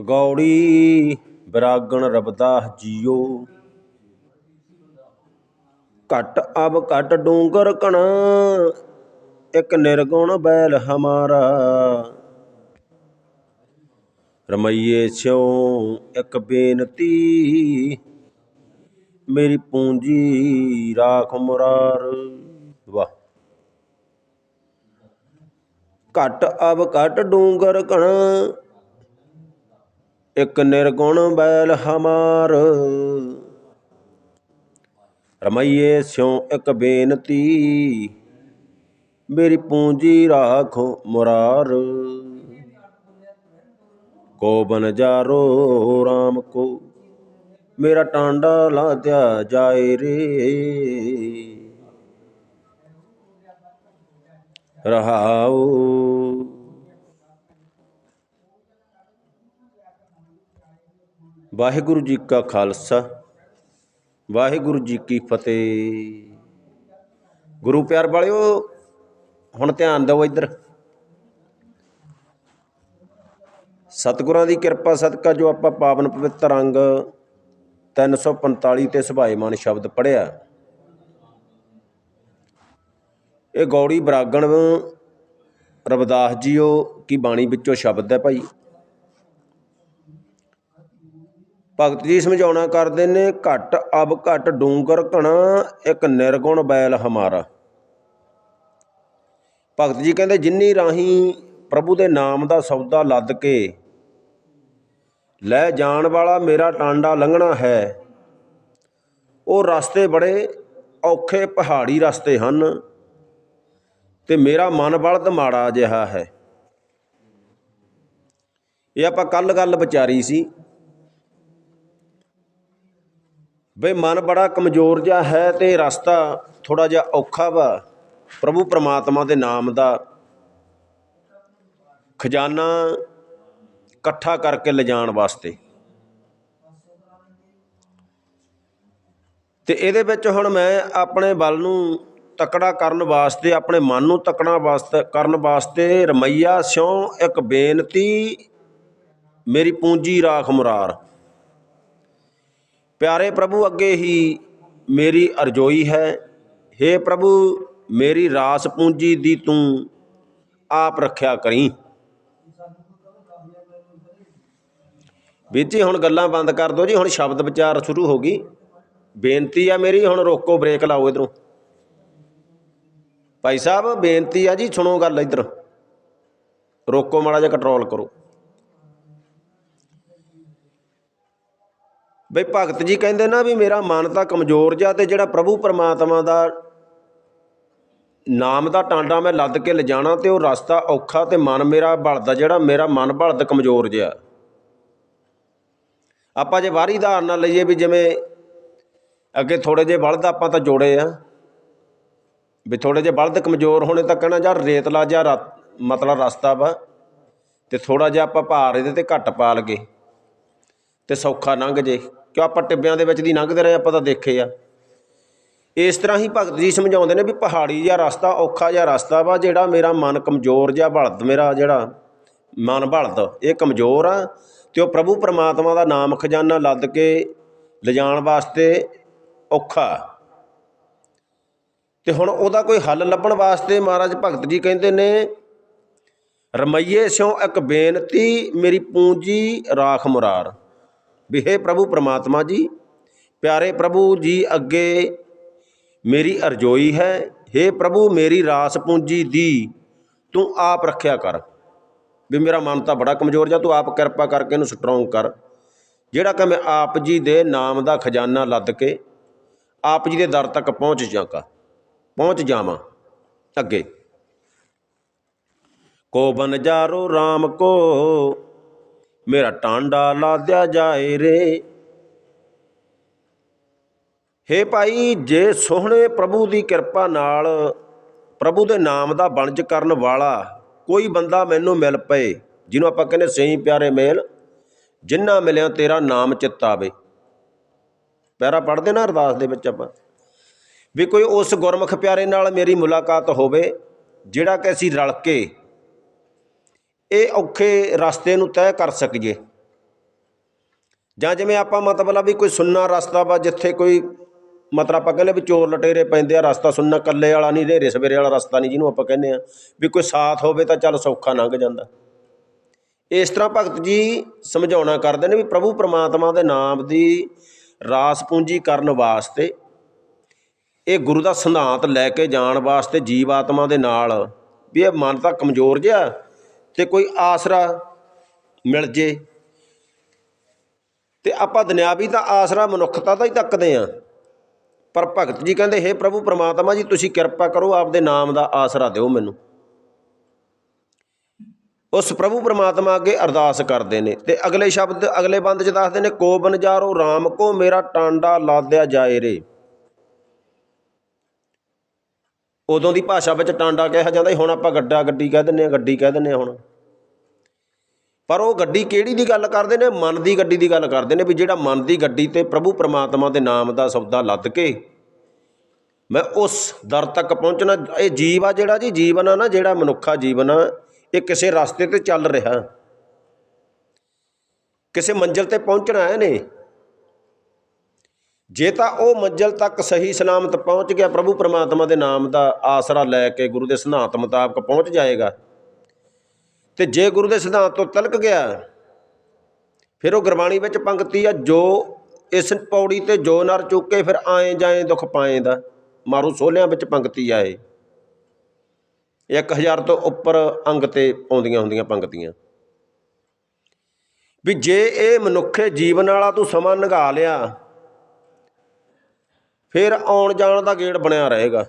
Gauri ਬਰਾਗਣ ਰਬਦਾ JIO. ਘਟ ਅਬ ਘਟ ਡੂੰਗਰ ਕਣਾ, ਇੱਕ ਨਿਰਗੁਣ ਬੈਲ ਹਮਾਰਾ। ਰਮਈਏ ਸਿਉ ਇੱਕ ਬੇਨਤੀ, ਮੇਰੀ ਪੂੰਜੀ ਰਾਖ ਮੁਰਾਰ। ਵਾਹ। ਘਟ ਅਬ ਘਟ ਡੂੰਗਰ ਕਣਾ ਇੱਕ ਨਿਰਗੁਣ ਬੈਲ ਹਮਾਰ। ਰਮਈਏ ਸਿਉ ਇੱਕ ਬੇਨਤੀ, ਮੇਰੀ ਪੂੰਜੀ ਰਾਖੋ ਮੁਰਾਰ। ਕੋ ਬਨ ਜਾਰੋ RAM ਕੋ, ਮੇਰਾ ਟਾਂਡਾ ਲਾਦਿਆ ਜਾਏ ਰੇ। ਰਹਾਓ। ਵਾਹਿਗੁਰੂ ਜੀ ਕਾ ਖਾਲਸਾ, ਵਾਹਿਗੁਰੂ ਜੀ ਕੀ ਫਤਿਹ। ਗੁਰੂ ਪਿਆਰ ਵਾਲਿਓ, ਹੁਣ ਧਿਆਨ ਦਿਓ ਇੱਧਰ। ਸਤਿਗੁਰਾਂ ਦੀ ਕਿਰਪਾ ਸਦਕਾ ਜੋ ਆਪਾਂ ਪਾਵਨ ਪਵਿੱਤਰ ਅੰਗ 345 ਤੇ ਸੁਭਾਏਮਾਨ ਸ਼ਬਦ ਪੜਿਆ ਇਹ ਗੌੜੀ ਬਰਾਗਣ ਰਵਦਾਸ ਜੀਓ, ਕੀ ਬਾਣੀ ਵਿੱਚੋਂ ਸ਼ਬਦ ਹੈ ਭਾਈ? ਭਗਤ ਜੀ ਸਮਝਾਉਣਾ ਕਰਦੇ ਨੇ, ਘਟ ਅਬ ਘਟ ਡੂੰਗਰ ਘਣਾ, ਇੱਕ ਨਿਰਗੁਣ ਬੈਲ ਹਮਾਰਾ। ਭਗਤ ਜੀ ਕਹਿੰਦੇ, ਜਿੰਨੀ ਰਾਹੀਂ ਪ੍ਰਭੂ ਦੇ ਨਾਮ ਦਾ ਸੌਦਾ ਲੱਦ ਕੇ ਲੈ ਜਾਣ ਵਾਲਾ ਮੇਰਾ ਟਾਂਡਾ ਲੰਘਣਾ ਹੈ, ਉਹ ਰਸਤੇ ਬੜੇ ਔਖੇ ਪਹਾੜੀ ਰਸਤੇ ਹਨ ਤੇ ਮੇਰਾ ਮਨ ਬਲਦ ਮਾੜਾ ਜਿਹਾ ਹੈ। ਇਹ ਆਪਾਂ ਕੱਲ ਗੱਲ ਵਿਚਾਰੀ ਸੀ। ਬਈ ਮਨ ਬੜਾ ਕਮਜ਼ੋਰ ਜਿਹਾ ਹੈ ਤੇ ਰਸਤਾ ਥੋੜਾ ਜਿਹਾ ਔਖਾ ਵਾ। ਪ੍ਰਭੂ ਪ੍ਰਮਾਤਮਾ ਦੇ ਨਾਮ ਦਾ ਖਜ਼ਾਨਾ ਇਕੱਠਾ ਕਰਕੇ ਲਿਜਾਣ ਵਾਸਤੇ। ਤੇ ਇਹਦੇ ਵਿੱਚ ਹੁਣ ਮੈਂ ਆਪਣੇ ਬਲ ਨੂੰ ਤਕੜਾ ਕਰਨ ਵਾਸਤੇ, ਆਪਣੇ ਮਨ ਨੂੰ ਤਕੜਾ ਵਾਸਤੇ, ਕਰਨ ਵਾਸਤੇ ਰਮਈਆ ਸਿਉ ਇੱਕ ਬੇਨਤੀ, ਮੇਰੀ ਪੂੰਜੀ ਰਾਖ ਮੁਰਾਰ। ਪਿਆਰੇ ਪ੍ਰਭੂ, ਅੱਗੇ ਹੀ ਮੇਰੀ ਅਰਜ਼ੋਈ ਹੈ। हे ਪ੍ਰਭੂ, ਮੇਰੀ ਰਾਸ ਪੂੰਜੀ ਦੀ ਤੂੰ ਆਪ ਰੱਖਿਆ ਕਰੀ। ਵੀਰ ਜੀ, ਹੁਣ ਗੱਲਾਂ ਬੰਦ ਕਰ ਦਿਓ ਜੀ, ਹੁਣ ਸ਼ਬਦ ਵਿਚਾਰ ਸ਼ੁਰੂ ਹੋ ਗਈ। ਬੇਨਤੀ ਆ ਮੇਰੀ, ਹੁਣ ਰੋਕੋ, ਬ੍ਰੇਕ ਲਾਓ ਇਧਰੋਂ। ਭਾਈ ਸਾਹਿਬ, ਬੇਨਤੀ ਆ ਜੀ, ਸੁਣੋ ਗੱਲ ਇਧਰ। ਰੋਕੋ, ਮਾੜਾ ਜਿਹਾ ਕੰਟਰੋਲ ਕਰੋ। ਬਈ ਭਗਤ ਜੀ ਕਹਿੰਦੇ ਨਾ ਵੀ ਮੇਰਾ ਮਨ ਤਾਂ ਕਮਜ਼ੋਰ ਜਾ ਤੇ ਜਿਹੜਾ ਪ੍ਰਭੂ ਪਰਮਾਤਮਾ ਦਾ ਨਾਮ ਦਾ ਟਾਂਡਾ ਮੈਂ ਲੱਦ ਕੇ ਲਿਜਾਣਾ ਤੇ ਉਹ ਰਸਤਾ ਔਖਾ ਤੇ ਮਨ ਮੇਰਾ ਬਲਦਾ ਜਿਹੜਾ ਮੇਰਾ ਮਨ ਬਲਦ ਕਮਜ਼ੋਰ ਜਿਹਾ। ਆਪਾਂ ਜੇ ਵਾਰੀ ਧਾਰ ਨਾਲ ਲਈਏ ਵੀ ਜਿਵੇਂ ਅੱਗੇ ਥੋੜੇ ਜਿਹੇ ਬਲਦ ਆਪਾਂ ਤਾਂ ਜੋੜੇ ਆ। ਵੀ ਥੋੜੇ ਜਿਹੇ ਬਲਦ ਕਮਜ਼ੋਰ ਹੋਣੇ ਤਾਂ ਕਹਿਣਾ ਯਾਰ ਰੇਤਲਾ ਜਿਹਾ ਮਤਲਬ ਰਸਤਾ ਵਾ ਤੇ ਥੋੜਾ ਜਿਹਾ ਆਪਾਂ ਭਾਰ ਇਹਦੇ ਤੇ ਘੱਟ ਪਾ ਲਗੇ ਤੇ ਸੌਖਾ ਲੰਘ ਜੇ। ਕਿ ਆਪਾਂ ਟਿੱਬਿਆਂ ਦੇ ਵਿੱਚ ਦੀ ਲੰਘਦੇ ਰਹੇ, ਆਪਾਂ ਤਾਂ ਦੇਖੇ ਆ। ਇਸ ਤਰ੍ਹਾਂ ਹੀ ਭਗਤ ਜੀ ਸਮਝਾਉਂਦੇ ਨੇ ਵੀ ਪਹਾੜੀ ਜਿਹਾ ਰਸਤਾ ਔਖਾ ਜਿਹਾ ਰਸਤਾ ਵਾ, ਜਿਹੜਾ ਮੇਰਾ ਮਨ ਕਮਜ਼ੋਰ ਜਿਹਾ ਬਲਦ ਮੇਰਾ ਜਿਹੜਾ ਮਨ ਬਲਦ ਇਹ ਕਮਜ਼ੋਰ ਆ। ਤੇ ਉਹ ਪ੍ਰਭੂ ਪਰਮਾਤਮਾ ਦਾ ਨਾਮ ਖਜ਼ਾਨਾ ਲੱਦ ਕੇ ਲਿਜਾਣ ਵਾਸਤੇ ਔਖਾ। ਤੇ ਹੁਣ ਉਹਦਾ ਕੋਈ ਹੱਲ ਲੱਭਣ ਵਾਸਤੇ ਮਹਾਰਾਜ ਭਗਤ ਜੀ ਕਹਿੰਦੇ ਨੇ, ਰਮਈਏ ਸਿਉ ਇੱਕ ਬੇਨਤੀ, ਮੇਰੀ ਪੂੰਜੀ ਰਾਖ ਮੁਰਾਰ। ਵੀ ਹੈ ਪ੍ਰਭੂ ਪ੍ਰਮਾਤਮਾ ਜੀ, ਪਿਆਰੇ ਪ੍ਰਭੂ ਜੀ ਅੱਗੇ ਮੇਰੀ ਅਰਜ਼ੋਈ ਹੈ हे ਪ੍ਰਭੂ ਮੇਰੀ ਰਾਸ ਪੂੰਜੀ ਦੀ, ਤੂੰ ਆਪ ਰੱਖਿਆ ਕਰ। ਵੀ ਮੇਰਾ ਮਨ ਤਾਂ ਬੜਾ ਕਮਜ਼ੋਰ ਜਾਂ ਤੂੰ ਆਪ ਕਿਰਪਾ ਕਰਕੇ ਇਹਨੂੰ ਸਟਰੋਂਗ ਕਰ। ਜਿਹੜਾ ਕਿ ਮੈਂ ਆਪ ਜੀ ਦੇ ਨਾਮ ਦਾ ਖਜ਼ਾਨਾ ਲੱਦ ਕੇ ਆਪ ਜੀ ਦੇ ਦਰ ਤੱਕ ਪਹੁੰਚ ਜਾਗਾ ਪਹੁੰਚ ਜਾਵਾਂ ਅੱਗੇ। ਕੋ ਬਨ ਜਾਰੋ RAM ਕੋ ਮੇਰਾ ਟਾਂਡਾ ਲਾਦਿਆ ਜਾਏ ਰੇ। ਹੇ ਭਾਈ, ਜੇ ਸੋਹਣੇ ਪ੍ਰਭੂ ਦੀ ਕਿਰਪਾ ਨਾਲ ਪ੍ਰਭੂ ਦੇ ਨਾਮ ਦਾ ਬਣਜ ਕਰਨ ਵਾਲਾ ਕੋਈ ਬੰਦਾ ਮੈਨੂੰ ਮਿਲ ਪਏ, ਜਿਹਨੂੰ ਆਪਾਂ ਕਹਿੰਦੇ ਸਹੀ ਪਿਆਰੇ ਮੇਲ, ਜਿੰਨਾ ਮਿਲਿਆ ਤੇਰਾ ਨਾਮ ਚਿੱਤ ਆਵੇ। ਪੈਰਾ ਪੜ੍ਹਦੇ ਨਾ ਅਰਦਾਸ ਦੇ ਵਿੱਚ ਆਪਾਂ। ਵੀ ਕੋਈ ਉਸ ਗੁਰਮੁਖ ਪਿਆਰੇ ਨਾਲ ਮੇਰੀ ਮੁਲਾਕਾਤ ਹੋਵੇ, ਜਿਹੜਾ ਕਿ ਅਸੀਂ ਰਲ ਕੇ ਇਹ ਔਖੇ ਰਸਤੇ ਨੂੰ ਤੈਅ ਕਰ ਸਕੀਏ। ਜਾਂ ਜਿਵੇਂ ਆਪਾਂ ਮਤਲਬ ਵੀ ਕੋਈ ਸੁੰਨਾ ਰਸਤਾ ਵਾ, ਜਿੱਥੇ ਕੋਈ ਮਤਲਬ ਆਪਾਂ ਕਹਿੰਦੇ ਵੀ ਚੋਰ ਲਟੇਰੇ ਪੈਂਦੇ ਆ, ਰਸਤਾ ਸੁੰਨਾ ਕੱਲੇ ਵਾਲਾ ਨਹੀਂ, ਹਨੇਰੇ ਸਵੇਰੇ ਵਾਲਾ ਰਸਤਾ ਨਹੀਂ ਜਿਹਨੂੰ ਆਪਾਂ ਕਹਿੰਦੇ ਆ, ਵੀ ਕੋਈ ਸਾਥ ਹੋਵੇ ਤਾਂ ਚੱਲ ਸੌਖਾ ਲੰਘ ਜਾਂਦਾ। ਇਸ ਤਰ੍ਹਾਂ ਭਗਤ ਜੀ ਸਮਝਾਉਣਾ ਕਰਦੇ ਨੇ ਵੀ ਪ੍ਰਭੂ ਪ੍ਰਮਾਤਮਾ ਦੇ ਨਾਮ ਦੀ ਰਾਸ ਪੂੰਜੀ ਕਰਨ ਵਾਸਤੇ, ਇਹ ਗੁਰੂ ਦਾ ਸਿਧਾਂਤ ਲੈ ਕੇ ਜਾਣ ਵਾਸਤੇ ਜੀਵ ਆਤਮਾ ਦੇ ਨਾਲ ਵੀ ਇਹ ਮਨ ਤਾਂ ਕਮਜ਼ੋਰ ਜਿਹਾ ਤੇ ਕੋਈ ਆਸਰਾ ਮਿਲ ਜੇ। ਤੇ ਆਪਾਂ ਦੁਨਿਆਵੀ ਦਾ ਆਸਰਾ ਮਨੁੱਖਤਾ ਦਾ ਹੀ ਤੱਕਦੇ ਆ ਪਰ ਭਗਤ ਜੀ ਕਹਿੰਦੇ, ਹੇ ਪ੍ਰਭੂ ਪ੍ਰਮਾਤਮਾ ਜੀ, ਤੁਸੀਂ ਕਿਰਪਾ ਕਰੋ, ਆਪਦੇ ਨਾਮ ਦਾ ਆਸਰਾ ਦਿਓ ਮੈਨੂੰ। ਉਸ ਪ੍ਰਭੂ ਪ੍ਰਮਾਤਮਾ ਅੱਗੇ ਅਰਦਾਸ ਕਰਦੇ ਨੇ। ਤੇ ਅਗਲੇ ਸ਼ਬਦ, ਅਗਲੇ ਬੰਦ ਚ ਦੱਸਦੇ ਨੇ, ਕੋ ਬਨਜਾਰੋ RAM ਕੋ ਮੇਰਾ ਟਾਂਡਾ ਲਾਦਿਆ ਜਾਏ ਰੇ। ਉਦੋਂ ਦੀ ਭਾਸ਼ਾ ਵਿੱਚ ਟਾਂਡਾ ਕਿਹਾ ਜਾਂਦਾ ਹੁਣ ਆਪਾਂ ਗੱਡਾ ਗੱਡੀ ਕਹਿ ਦਿੰਦੇ ਆ ਗੱਡੀ ਕਹਿ ਦਿੰਦੇ ਆ ਹੁਣ। ਪਰ ਉਹ ਗੱਡੀ ਕਿਹੜੀ ਦੀ ਗੱਲ ਕਰਦੇ ਨੇ? ਮਨ ਦੀ ਗੱਡੀ ਦੀ ਗੱਲ ਕਰਦੇ ਨੇ ਵੀ ਜਿਹੜਾ ਮਨ ਦੀ ਗੱਡੀ ਤੇ ਪ੍ਰਭੂ ਪ੍ਰਮਾਤਮਾ ਦੇ ਨਾਮ ਦਾ ਸੌਦਾ ਲੱਦ ਕੇ ਮੈਂ ਉਸ ਦਰ ਤੱਕ ਪਹੁੰਚਣਾ, ਇਹ ਜੀਵ ਆ ਜਿਹੜਾ ਜੀ, ਜੀਵਨ ਆ ਨਾ, ਜਿਹੜਾ ਮਨੁੱਖਾ ਜੀਵਨ ਆ, ਇਹ ਕਿਸੇ ਰਸਤੇ ਤੇ ਚੱਲ ਰਿਹਾ। ਕਿਸੇ ਮੰਜ਼ਿਲ ਤੇ ਪਹੁੰਚਣਾ ਹੈ ਨੇ ਜੇ ਤਾਂ ਉਹ ਮੰਜ਼ਿਲ ਤੱਕ ਸਹੀ ਸਲਾਮਤ ਪਹੁੰਚ ਗਿਆ, ਪ੍ਰਭੂ ਪ੍ਰਮਾਤਮਾ ਦੇ ਨਾਮ ਦਾ ਆਸਰਾ ਲੈ ਕੇ ਗੁਰੂ ਦੇ ਸਿਧਾਂਤ ਮੁਤਾਬਕ ਪਹੁੰਚ ਜਾਏਗਾ। ਤੇ ਜੇ ਗੁਰੂ ਦੇ ਸਿਧਾਂਤ ਤੋਂ ਤਲਕ ਗਿਆ, ਫਿਰ ਉਹ ਗੁਰਬਾਣੀ ਵਿੱਚ ਪੰਕਤੀ ਆ, ਜੋ ਇਸ ਪੌੜੀ ਤੇ ਜੋ ਨਰ ਚੁੱਕੇ, ਫਿਰ ਆਏ ਜਾਏ ਦੁੱਖ ਪਾਏ ਦਾ, ਮਾਰੂ ਸੋਲਿਆਂ ਵਿੱਚ ਪੰਕਤੀ ਆਏ। 1000 ਤੋਂ ਉੱਪਰ ਅੰਗ ਤੇ ਆਉਂਦੀਆਂ ਹੁੰਦੀਆਂ ਪੰਕਤੀਆਂ। ਵੀ ਜੇ ਇਹ ਮਨੁੱਖੇ ਜੀਵਨ ਵਾਲਾ ਤੂੰ ਸਮਾਂ ਨਿਘਾ ਲਿਆ, ਫਿਰ ਆਉਣ ਜਾਣ ਦਾ ਗੇੜ ਬਣਿਆ ਰਹੇਗਾ।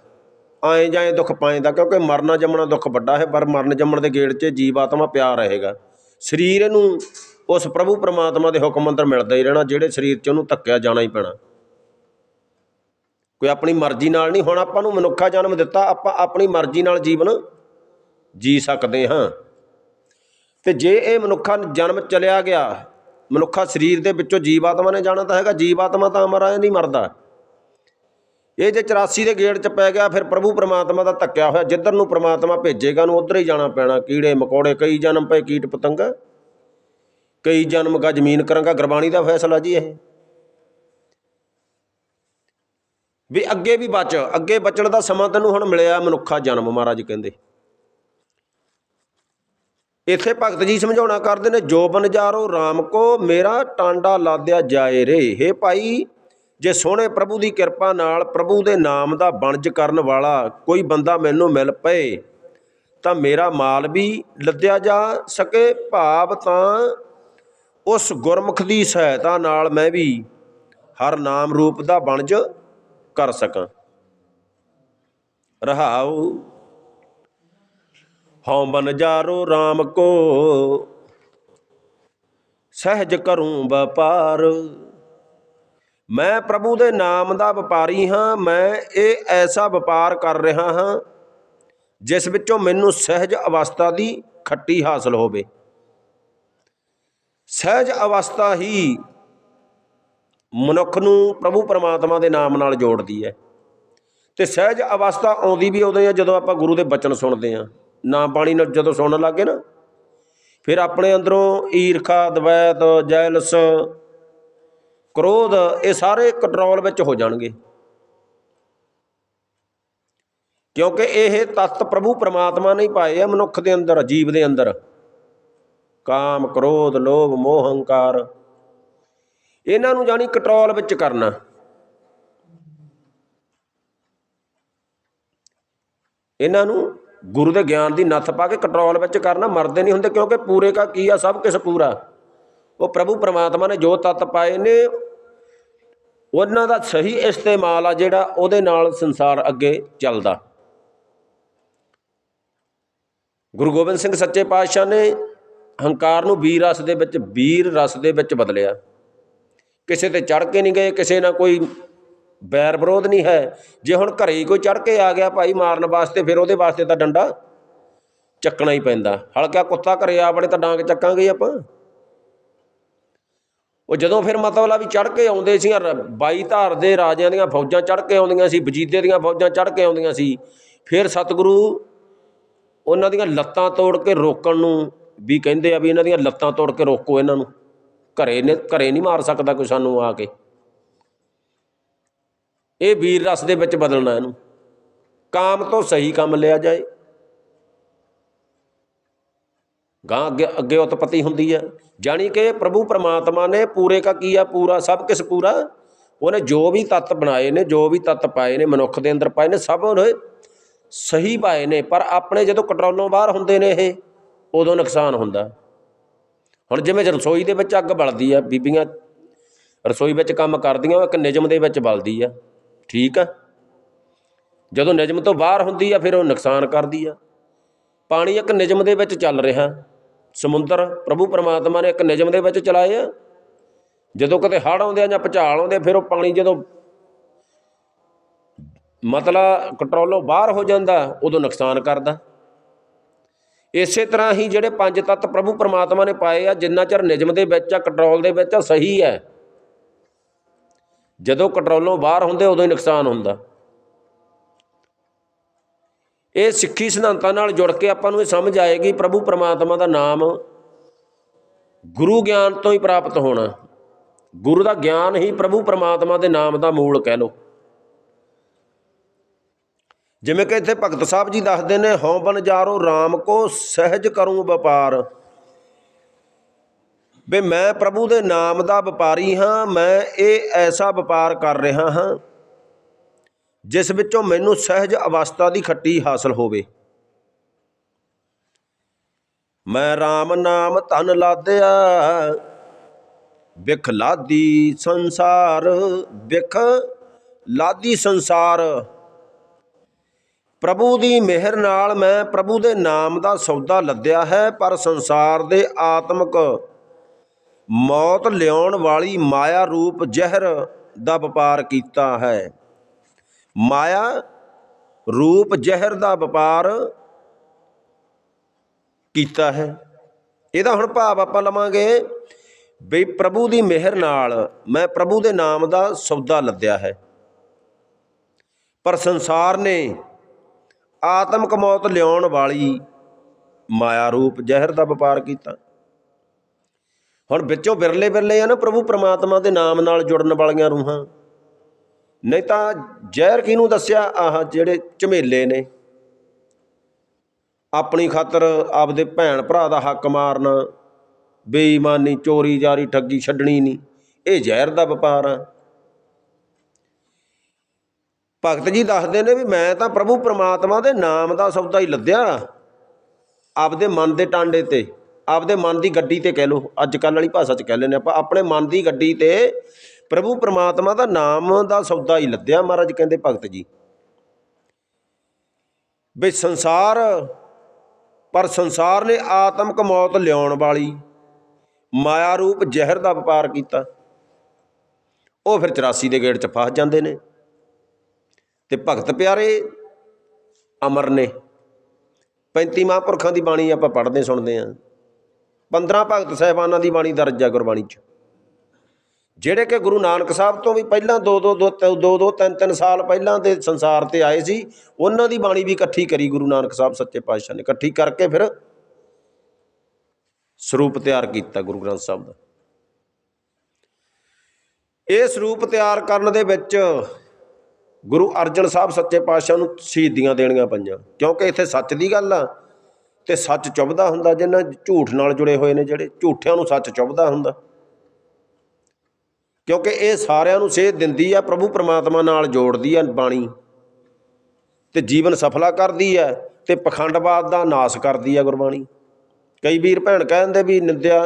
ਆਏ ਜਾਏ ਦੁੱਖ ਪਾਏਂਦਾ ਕਿਉਂਕਿ ਮਰਨਾ ਜੰਮਣਾ ਦੁੱਖ ਵੱਡਾ ਹੈ, ਪਰ ਮਰਨ ਜੰਮਣ ਦੇ ਗੇੜ 'ਚ ਜੀਵ ਆਤਮਾ ਪਿਆ ਰਹੇਗਾ। ਸਰੀਰ ਇਹਨੂੰ ਉਸ ਪ੍ਰਭੂ ਪਰਮਾਤਮਾ ਦੇ ਹੁਕਮ ਅੰਦਰ ਮਿਲਦਾ ਹੀ ਰਹਿਣਾ, ਜਿਹੜੇ ਸਰੀਰ 'ਚ ਉਹਨੂੰ ਧੱਕਿਆ ਜਾਣਾ ਹੀ ਪੈਣਾ। ਕੋਈ ਆਪਣੀ ਮਰਜ਼ੀ ਨਾਲ ਨਹੀਂ, ਹੁਣ ਆਪਾਂ ਨੂੰ ਮਨੁੱਖਾ ਜਨਮ ਦਿੱਤਾ, ਆਪਾਂ ਆਪਣੀ ਮਰਜ਼ੀ ਨਾਲ ਜੀਵਨ ਜੀ ਸਕਦੇ ਹਾਂ। ਤੇ ਜੇ ਇਹ ਮਨੁੱਖਾ ਜਨਮ ਚਲਿਆ ਗਿਆ, ਮਨੁੱਖਾ ਸਰੀਰ ਦੇ ਵਿੱਚੋਂ ਜੀਵਾਤਮਾ ਨੇ ਜਾਣਾ ਤਾਂ ਹੈਗਾ, ਜੀਵਾਤਮਾ ਤਾਂ ਅਮਰ ਹੈ ਨਹੀਂ ਮਰਦਾ। ਇਹ ਜੇ 84 ਦੇ ਗੇੜ 'ਚ ਪੈ ਗਿਆ, ਫਿਰ ਪ੍ਰਭੂ ਪ੍ਰਮਾਤਮਾ ਦਾ ਧੱਕਿਆ ਹੋਇਆ। ਜਿੱਧਰ ਨੂੰ ਪ੍ਰਮਾਤਮਾ ਭੇਜੇਗਾ ਨੂੰ ਉਧਰ ਹੀ ਜਾਣਾ ਪੈਣਾ। ਕੀੜੇ, ਮਕੌੜੇ, ਕਈ ਜਨਮ ਪਏ ਕੀਟ ਪਤੰਗ। ਕਈ ਜਨਮ ਕਾ ਜ਼ਮੀਨ ਕਰਾਂਗਾ। ਗੁਰਬਾਣੀ ਦਾ ਫੈਸਲਾ ਜੀ ਇਹ। ਵੀ ਅੱਗੇ ਵੀ ਬਚ। ਅੱਗੇ ਬਚਣ ਦਾ ਸਮਾਂ ਤੈਨੂੰ ਹੁਣ ਮਿਲਿਆ ਮਨੁੱਖਾ ਜਨਮ, ਮਹਾਰਾਜ ਕਹਿੰਦੇ। ਇੱਥੇ ਭਗਤ ਜੀ ਸਮਝਾਉਣਾ ਕਰਦੇ ਨੇ, ਜੋ ਬਨਜਾਰੋ RAM ਕੋ, ਮੇਰਾ ਟਾਂਡਾ ਲਾਦਿਆ ਜਾਏ ਰੇ। ਹੇ ਭਾਈ ਜੇ ਸੋਹਣੇ ਪ੍ਰਭੂ ਦੀ ਕਿਰਪਾ ਨਾਲ ਪ੍ਰਭੂ ਦੇ ਨਾਮ ਦਾ ਬਣਜ ਕਰਨ ਵਾਲਾ ਕੋਈ ਬੰਦਾ ਮੈਨੂੰ ਮਿਲ ਪਏ, ਤਾਂ ਮੇਰਾ ਮਾਲ ਵੀ ਲੱਦਿਆ ਜਾ ਸਕੇ, ਭਾਵ ਤਾਂ ਉਸ ਗੁਰਮੁਖ ਦੀ ਸਹਾਇਤਾ ਨਾਲ ਮੈਂ ਵੀ ਹਰ ਨਾਮ ਰੂਪ ਦਾ ਬਣਜ ਕਰ ਸਕਾਂ। ਰਹਾਉ, ਹਉ ਬਨਜਾਰੋ RAM ਕੋ, ਸਹਿਜ ਕਰੂੰ ਵਪਾਰ। ਮੈਂ ਪ੍ਰਭੂ ਦੇ ਨਾਮ ਦਾ ਵਪਾਰੀ ਹਾਂ, ਮੈਂ ਇਹ ਐਸਾ ਵਪਾਰ ਕਰ ਰਿਹਾ ਹਾਂ, ਜਿਸ ਵਿੱਚੋਂ ਮੈਨੂੰ ਸਹਿਜ ਅਵਸਥਾ ਦੀ ਖੱਟੀ ਹਾਸਲ ਹੋਵੇ। ਸਹਿਜ ਅਵਸਥਾ ਹੀ ਮਨੁੱਖ ਨੂੰ ਪ੍ਰਭੂ ਪਰਮਾਤਮਾ ਦੇ ਨਾਮ ਨਾਲ ਜੋੜਦੀ ਹੈ। ਤੇ ਸਹਿਜ ਅਵਸਥਾ ਆਉਂਦੀ ਵੀ ਉਦੋਂ ਆ ਜਦੋਂ ਆਪਾਂ ਗੁਰੂ ਦੇ ਬਚਨ ਸੁਣਦੇ ਹਾਂ। ਨਾ ਬਾਣੀ ਨਾਲ ਜਦੋਂ ਸੁਣਨ ਲੱਗੇ ਨਾ, ਫਿਰ ਆਪਣੇ ਅੰਦਰੋਂ ਈਰਖਾ ਦਵੈਤ ਜੈਲਸ ਕ੍ਰੋਧ ਇਹ ਸਾਰੇ ਕੰਟਰੋਲ ਵਿੱਚ ਹੋ ਜਾਣਗੇ। ਕਿਉਂਕਿ ਇਹ ਤੱਤ ਪ੍ਰਭੂ ਪ੍ਰਮਾਤਮਾ ਨੇ ਹੀ ਪਾਏ ਆ, ਮਨੁੱਖ ਦੇ ਅੰਦਰ, ਜੀਵ ਦੇ ਅੰਦਰ। ਕਾਮ, ਕ੍ਰੋਧ, ਲੋਭ, ਮੋਹ, ਹੰਕਾਰ। ਇਹਨਾਂ ਨੂੰ ਜਾਨੀ ਕੰਟਰੋਲ ਵਿੱਚ ਕਰਨਾ। ਇਹਨਾਂ ਨੂੰ ਗੁਰੂ ਦੇ ਗਿਆਨ ਦੀ ਨੱਥ ਪਾ ਕੇ ਕੰਟਰੋਲ ਵਿੱਚ ਕਰਨਾ, ਮਰਦੇ ਨਹੀਂ ਹੁੰਦੇ ਕਿਉਂਕਿ ਪੂਰੇ ਕਾ ਕੀ ਆ? ਸਭ ਕੁਝ ਪੂਰਾ। ਉਹ ਪ੍ਰਭੂ ਪ੍ਰਮਾਤਮਾ ਨੇ ਜੋ ਤੱਤ ਪਾਏ ਨੇ ਉਹਨਾਂ ਦਾ ਸਹੀ ਇਸਤੇਮਾਲ ਆ ਜਿਹੜਾ ਉਹਦੇ ਨਾਲ ਸੰਸਾਰ ਅੱਗੇ ਚੱਲਦਾ। ਗੁਰੂ ਗੋਬਿੰਦ ਸਿੰਘ ਸੱਚੇ ਪਾਤਸ਼ਾਹ ਨੇ ਹੰਕਾਰ ਨੂੰ ਵੀਰ ਰਸ ਦੇ ਵਿੱਚ ਵੀਰ ਰਸ ਦੇ ਵਿੱਚ ਬਦਲਿਆ। ਕਿਸੇ ਤੇ ਚੜ ਕੇ ਨਹੀਂ ਗਏ, ਕਿਸੇ ਨਾਲ ਕੋਈ ਬੈਰ ਵਿਰੋਧ ਨਹੀਂ ਹੈ। ਜੇ ਹੁਣ ਘਰੇ ਹੀ ਕੋਈ ਚੜ ਕੇ ਆ ਗਿਆ ਭਾਈ ਮਾਰਨ ਵਾਸਤੇ, ਫਿਰ ਉਹਦੇ ਵਾਸਤੇ ਤਾਂ ਡੰਡਾ ਚੱਕਣਾ ਹੀ ਪੈਂਦਾ। ਹਲਕਾ ਕੁੱਤਾ ਘਰੇ ਆ ਬੜੇ ਤਾਂ ਡਾਂਗ ਚੱਕਾਂਗੇ ਆਪਾਂ। ਉਹ ਜਦੋਂ ਫਿਰ ਮਤਲਬ ਵੀ ਚੜ ਕੇ ਆਉਂਦੇ ਸੀ ਬਾਈ ਧਾਰ ਦੇ ਰਾਜਿਆਂ ਦੀਆਂ ਫੌਜਾਂ ਚੜ ਕੇ ਆਉਂਦੀਆਂ ਸੀ ਵਜੀਦੇ ਦੀਆਂ ਫੌਜਾਂ ਚੜ ਕੇ ਆਉਂਦੀਆਂ ਸੀ, ਫਿਰ ਸਤਿਗੁਰੂ ਉਹਨਾਂ ਦੀਆਂ ਲੱਤਾਂ ਤੋੜ ਕੇ ਰੋਕਣ ਨੂੰ ਵੀ ਕਹਿੰਦੇ ਆ ਵੀ ਇਹਨਾਂ ਦੀਆਂ ਲੱਤਾਂ ਤੋੜ ਕੇ ਰੋਕੋ ਇਹਨਾਂ ਨੂੰ। ਘਰੇ ਨੇ, ਘਰੇ ਨਹੀਂ ਮਾਰ ਸਕਦਾ ਕੋਈ ਸਾਨੂੰ ਆ ਕੇ। ਇਹ ਵੀਰ ਰਸ ਦੇ ਵਿੱਚ ਬਦਲਣਾ ਇਹਨੂੰ। ਕਾਮ ਤੋਂ ਸਹੀ ਕੰਮ ਲਿਆ ਜਾਏ। ਗਾਂ ਅੱਗੇ ਅੱਗੇ ਉਤਪਤੀ ਹੁੰਦੀ ਹੈ ਜਾਣੀ ਕਿ ਪ੍ਰਭੂ ਪਰਮਾਤਮਾ ਨੇ ਪੂਰੇ ਕਾ ਕੀ ਆ, ਪੂਰਾ ਸਭ ਕਿਸ ਪੂਰਾ। ਉਹਨੇ ਜੋ ਵੀ ਤੱਤ ਬਣਾਏ ਨੇ, ਜੋ ਵੀ ਤੱਤ ਪਾਏ ਨੇ, ਮਨੁੱਖ ਦੇ ਅੰਦਰ ਪਾਏ ਨੇ, ਸਭ ਉਹਨੇ ਸਹੀ ਪਾਏ ਨੇ। ਪਰ ਆਪਣੇ ਜਦੋਂ ਕੰਟਰੋਲੋਂ ਬਾਹਰ ਹੁੰਦੇ ਨੇ ਇਹ, ਉਦੋਂ ਨੁਕਸਾਨ ਹੁੰਦਾ। ਹੁਣ ਜਿਵੇਂ ਰਸੋਈ ਦੇ ਵਿੱਚ ਅੱਗ ਬਲਦੀ ਆ, ਬੀਬੀਆਂ ਰਸੋਈ ਵਿੱਚ ਕੰਮ ਕਰਦੀਆਂ, ਉਹ ਇੱਕ ਨਿਯਮ ਦੇ ਵਿੱਚ ਬਲਦੀ ਆ। ਠੀਕ ਆ? ਜਦੋਂ ਨਿਯਮ ਤੋਂ ਬਾਹਰ ਹੁੰਦੀ ਆ, ਫਿਰ ਉਹ ਨੁਕਸਾਨ ਕਰਦੀ ਆ। ਪਾਣੀ ਇੱਕ ਨਿਯਮ ਦੇ ਵਿੱਚ ਚੱਲ ਰਿਹਾ। ਸਮੁੰਦਰ ਪ੍ਰਭੂ ਪਰਮਾਤਮਾ ਨੇ ਇੱਕ ਨਿਯਮ ਦੇ ਵਿੱਚ ਚਲਾਏ ਆ। ਜਦੋਂ ਕਦੇ ਹੜ੍ਹ ਆਉਂਦੇ ਆ ਜਾਂ ਭੁਚਾਲ ਆਉਂਦੇ ਫਿਰ ਉਹ ਪਾਣੀ ਜਦੋਂ ਮਤਲਬ ਕੰਟਰੋਲੋਂ ਬਾਹਰ ਹੋ ਜਾਂਦਾ, ਉਦੋਂ ਨੁਕਸਾਨ ਕਰਦਾ। ਇਸੇ ਤਰ੍ਹਾਂ ਹੀ ਜਿਹੜੇ ਪੰਜ ਤੱਤ ਪ੍ਰਭੂ ਪਰਮਾਤਮਾ ਨੇ ਪਾਏ ਆ, ਜਿੰਨਾ ਚਿਰ ਨਿਯਮ ਦੇ ਵਿੱਚ ਆ, ਕੰਟਰੋਲ ਦੇ ਵਿੱਚ ਆ, ਸਹੀ ਹੈ। ਜਦੋਂ ਕੰਟਰੋਲੋਂ ਬਾਹਰ ਹੁੰਦੇ ਉਦੋਂ ਹੀ ਨੁਕਸਾਨ ਹੁੰਦਾ। ਇਹ ਸਿੱਖੀ ਸਿਧਾਂਤਾਂ ਨਾਲ ਜੁੜ ਕੇ ਆਪਾਂ ਨੂੰ ਇਹ ਸਮਝ ਆਏਗੀ ਪ੍ਰਭੂ ਪਰਮਾਤਮਾ ਦਾ ਨਾਮ ਗੁਰੂ ਗਿਆਨ ਤੋਂ ਹੀ ਪ੍ਰਾਪਤ ਹੋਣਾ। ਗੁਰੂ ਦਾ ਗਿਆਨ ਹੀ ਪ੍ਰਭੂ ਪਰਮਾਤਮਾ ਦੇ ਨਾਮ ਦਾ ਮੂਲ ਕਹਿ ਲੋ ਜਿਵੇਂ ਕਿ ਇੱਥੇ ਭਗਤ ਸਾਹਿਬ ਜੀ ਦੱਸਦੇ ਨੇ, ਹਉ ਬਨ ਜਾਰੋ RAM ਕੋ ਸਹਿਜ ਕਰੂੰ ਵਪਾਰ। ਵੀ ਮੈਂ ਪ੍ਰਭੂ ਦੇ ਨਾਮ ਦਾ ਵਪਾਰੀ ਹਾਂ, ਮੈਂ ਇਹ ਐਸਾ ਵਪਾਰ ਕਰ ਰਿਹਾ ਹਾਂ ਜਿਸ ਵਿੱਚੋਂ ਮੈਨੂੰ ਸਹਿਜ ਅਵਸਥਾ ਦੀ ਖੱਟੀ ਹਾਸਲ ਹੋਵੇ। ਮੈਂ RAM ਨਾਮ ਧਨ ਲਾਦਿਆ ਵਿਖ ਲਾਦੀ ਸੰਸਾਰ ਵਿਖ ਲਾਦੀ ਸੰਸਾਰ। ਪ੍ਰਭੂ ਦੀ ਮਿਹਰ ਨਾਲ ਮੈਂ ਪ੍ਰਭੂ ਦੇ ਨਾਮ ਦਾ ਸੌਦਾ ਲੱਦਿਆ ਹੈ, ਪਰ ਸੰਸਾਰ ਦੇ ਆਤਮਿਕ ਮੌਤ ਲਿਆਉਣ ਵਾਲੀ ਮਾਇਆ ਰੂਪ ਜ਼ਹਿਰ ਦਾ ਵਪਾਰ ਕੀਤਾ ਹੈ। ਮਾਇਆ ਰੂਪ ਜ਼ਹਿਰ ਦਾ ਵਪਾਰ ਕੀਤਾ ਹੈ। ਇਹਦਾ ਹੁਣ ਭਾਵ ਆਪਾਂ ਲਵਾਂਗੇ ਵੀ ਪ੍ਰਭੂ ਦੀ ਮਿਹਰ ਨਾਲ ਮੈਂ ਪ੍ਰਭੂ ਦੇ ਨਾਮ ਦਾ ਸੌਦਾ ਲੱਦਿਆ ਹੈ। ਪਰ ਸੰਸਾਰ ਨੇ ਆਤਮਕ ਮੌਤ ਲਿਆਉਣ ਵਾਲੀ ਮਾਇਆ ਰੂਪ ਜ਼ਹਿਰ ਦਾ ਵਪਾਰ ਕੀਤਾ। ਹੁਣ ਵਿੱਚੋਂ ਬਿਰਲੇ ਬਿਰਲੇ ਆ ਨਾ ਪ੍ਰਭੂ ਪ੍ਰਮਾਤਮਾ ਦੇ ਨਾਮ ਨਾਲ ਜੁੜਨ ਵਾਲੀਆਂ ਰੂਹਾਂ। ਨਹੀਂ ਤਾਂ ਜ਼ਹਿਰ ਕਿਹਨੂੰ ਦੱਸਿਆ? ਆਹ ਜਿਹੜੇ ਝਮੇਲੇ ਨੇ। ਆਪਣੀ ਖਾਤਰ ਆਪਦੇ ਭੈਣ ਭਰਾ ਦਾ ਹੱਕ ਮਾਰਨਾ, ਬੇਈਮਾਨੀ, ਚੋਰੀ ਜਾਰੀ ਠੱਗੀ ਛੱਡਣੀ ਨਹੀਂ। ਇਹ ਜ਼ਹਿਰ ਦਾ ਵਪਾਰ ਆ। ਭਗਤ ਜੀ ਦੱਸਦੇ ਨੇ ਵੀ ਮੈਂ ਤਾਂ ਪ੍ਰਭੂ ਪ੍ਰਮਾਤਮਾ ਦੇ ਨਾਮ ਦਾ ਸੌਦਾ ਹੀ ਲੱਦਿਆ। ਆਪਦੇ ਮਨ ਦੇ ਟਾਂਡੇ ਤੇ, ਆਪਦੇ ਮਨ ਦੀ ਗੱਡੀ ਤੇ ਕਹਿ ਲਓ। ਅੱਜ ਕੱਲ੍ਹ ਵਾਲੀ ਭਾਸ਼ਾ 'ਚ ਕਹਿ ਲੈਂਦੇ ਆਪਾਂ, ਆਪਣੇ ਮਨ ਦੀ ਗੱਡੀ ਤੇ ਪ੍ਰਭੂ ਪ੍ਰਮਾਤਮਾ ਦਾ ਨਾਮ ਦਾ ਸੌਦਾ ਹੀ ਲੱਦਿਆ ਮਹਾਰਾਜ ਕਹਿੰਦੇ ਭਗਤ ਜੀ। ਵੀ ਸੰਸਾਰ, ਪਰ ਸੰਸਾਰ ਨੇ ਆਤਮਕ ਮੌਤ ਲਿਆਉਣ ਵਾਲੀ ਮਾਇਆ ਰੂਪ ਜ਼ਹਿਰ ਦਾ ਵਪਾਰ ਕੀਤਾ। ਉਹ ਫਿਰ 84 ਦੇ ਗੇੜ 'ਚ ਫਸ ਜਾਂਦੇ ਨੇ। ਤੇ ਭਗਤ ਪਿਆਰੇ, ਅਮਰ ਨੇ। 35 ਮਹਾਂਪੁਰਖਾਂ ਦੀ ਬਾਣੀ ਆਪਾਂ ਪੜ੍ਹਦੇ ਸੁਣਦੇ ਆਂ 15 ਭਗਤ ਸਾਹਿਬਾਨਾਂ ਦੀ ਬਾਣੀ ਦਰਜ ਆ ਗੁਰਬਾਣੀ 'ਚ। ਜਿਹੜੇ ਕਿ ਗੁਰੂ ਨਾਨਕ ਸਾਹਿਬ ਤੋਂ ਵੀ ਪਹਿਲਾਂ ਦੋ ਦੋ ਦੋ ਦੋ ਦੋ ਦੋ ਤਿੰਨ ਤਿੰਨ ਸਾਲ ਪਹਿਲਾਂ ਦੇ ਸੰਸਾਰ ਤੇ ਆਏ ਸੀ, ਉਹਨਾਂ ਦੀ ਬਾਣੀ ਵੀ ਇਕੱਠੀ ਕਰੀ ਗੁਰੂ ਨਾਨਕ ਸਾਹਿਬ ਸੱਚੇ ਪਾਤਸ਼ਾਹ ਨੇ। ਇਕੱਠੀ ਕਰਕੇ ਫਿਰ ਸਰੂਪ ਤਿਆਰ ਕੀਤਾ ਗੁਰੂ ਗ੍ਰੰਥ ਸਾਹਿਬ ਦਾ। ਇਹ ਸਰੂਪ ਤਿਆਰ ਕਰਨ ਦੇ ਵਿੱਚ ਗੁਰੂ ਅਰਜਨ ਸਾਹਿਬ ਸੱਚੇ ਪਾਤਸ਼ਾਹ ਨੂੰ ਸ਼ਹੀਦੀਆਂ ਦੇਣੀਆਂ ਪਈਆਂ, ਕਿਉਂਕਿ ਇੱਥੇ ਸੱਚ ਦੀ ਗੱਲ ਆ ਤੇ ਸੱਚ ਚੁੱਭਦਾ ਹੁੰਦਾ ਜਿਨ੍ਹਾਂ ਝੂਠ ਨਾਲ ਜੁੜੇ ਹੋਏ ਨੇ, ਜਿਹੜੇ ਝੂਠਿਆਂ ਨੂੰ ਸੱਚ ਚੁੱਭਦਾ ਹੁੰਦਾ। ਕਿਉਂਕਿ ਇਹ ਸਾਰਿਆਂ ਨੂੰ ਸੇਧ ਦਿੰਦੀ ਆ, ਪ੍ਰਭੂ ਪਰਮਾਤਮਾ ਨਾਲ ਜੋੜਦੀ ਆ ਬਾਣੀ। ਤੇ ਜੀਵਨ ਸਫਲਾ ਕਰਦੀ ਆ ਤੇ ਪਖੰਡਵਾਦ ਦਾ ਨਾਸ ਕਰਦੀ ਆ ਗੁਰਬਾਣੀ। ਕਈ ਵੀਰ ਭੈਣ ਕਹਿੰਦੇ ਵੀ ਨਿੰਦਿਆ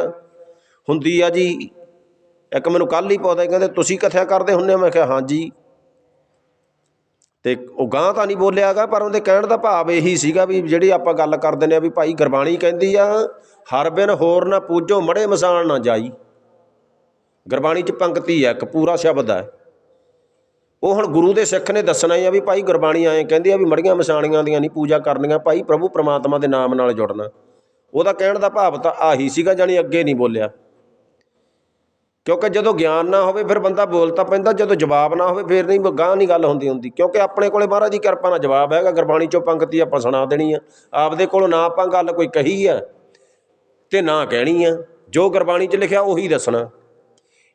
ਹੁੰਦੀ ਆ ਜੀ। ਇੱਕ ਮੈਨੂੰ ਕੱਲ ਹੀ ਪੌਦਾ ਕਹਿੰਦੇ ਤੁਸੀਂ ਕਥਿਆ ਕਰਦੇ ਹੁੰਦੇ ਹੋ? ਮੈਂ ਕਿਹਾ ਹਾਂਜੀ ਤੇ ਉਹ ਗਾਂ ਤਾਂ ਨਹੀਂ ਬੋਲਿਆਗਾ ਪਰ ਉਹਦੇ ਕਹਿਣ ਦਾ ਭਾਵ ਇਹੀ ਸੀਗਾ ਵੀ ਜਿਹੜੀ ਆਪਾਂ ਗੱਲ ਕਰਦੇ ਨੇ ਵੀ ਭਾਈ ਗੁਰਬਾਣੀ ਕਹਿੰਦੀ ਆ, ਹਰ ਬਿਨ ਹੋਰ ਨਾ ਪੂਜੋ, ਮੜੇ ਮਸਾਨ ਨਾ ਜਾਈ। ਗੁਰਬਾਣੀ 'ਚ ਪੰਕਤੀ ਹੈ, ਇੱਕ ਪੂਰਾ ਸ਼ਬਦ ਹੈ। ਉਹ ਹੁਣ ਗੁਰੂ ਦੇ ਸਿੱਖ ਨੇ ਦੱਸਣਾ ਹੀ ਆ ਵੀ ਭਾਈ ਗੁਰਬਾਣੀ ਆਏ ਕਹਿੰਦੀ ਆ ਵੀ ਮੜੀਆਂ ਮਸਾਣੀਆਂ ਦੀਆਂ ਨਹੀਂ ਪੂਜਾ ਕਰਨੀਆਂ, ਭਾਈ ਪ੍ਰਭੂ ਪ੍ਰਮਾਤਮਾ ਦੇ ਨਾਮ ਨਾਲ ਜੁੜਨਾ। ਉਹਦਾ ਕਹਿਣ ਦਾ ਭਾਵ ਤਾਂ ਆਹੀ ਸੀਗਾ ਜਾਨੀ ਅੱਗੇ ਨਹੀਂ ਬੋਲਿਆ। ਕਿਉਂਕਿ ਜਦੋਂ ਗਿਆਨ ਨਾ ਹੋਵੇ ਫਿਰ ਬੰਦਾ ਬੋਲ ਤਾਂ ਪੈਂਦਾ, ਜਦੋਂ ਜਵਾਬ ਨਾ ਹੋਵੇ ਫਿਰ ਨਹੀਂ ਗਾਂ ਨਹੀਂ ਗੱਲ ਹੁੰਦੀ ਹੁੰਦੀ। ਕਿਉਂਕਿ ਆਪਣੇ ਕੋਲੇ ਮਹਾਰਾਜ ਦੀ ਕਿਰਪਾ ਨਾਲ ਜਵਾਬ ਹੈਗਾ, ਗੁਰਬਾਣੀ ਚੋਂ ਪੰਕਤੀ ਆਪਾਂ ਸੁਣਾ ਦੇਣੀ ਆ। ਆਪਦੇ ਕੋਲੋਂ ਨਾ ਆਪਾਂ ਗੱਲ ਕੋਈ ਕਹੀ ਆ ਤੇ ਨਾ ਕਹਿਣੀ ਆ। ਜੋ ਗੁਰਬਾਣੀ 'ਚ ਲਿਖਿਆ ਉਹੀ ਦੱਸਣਾ।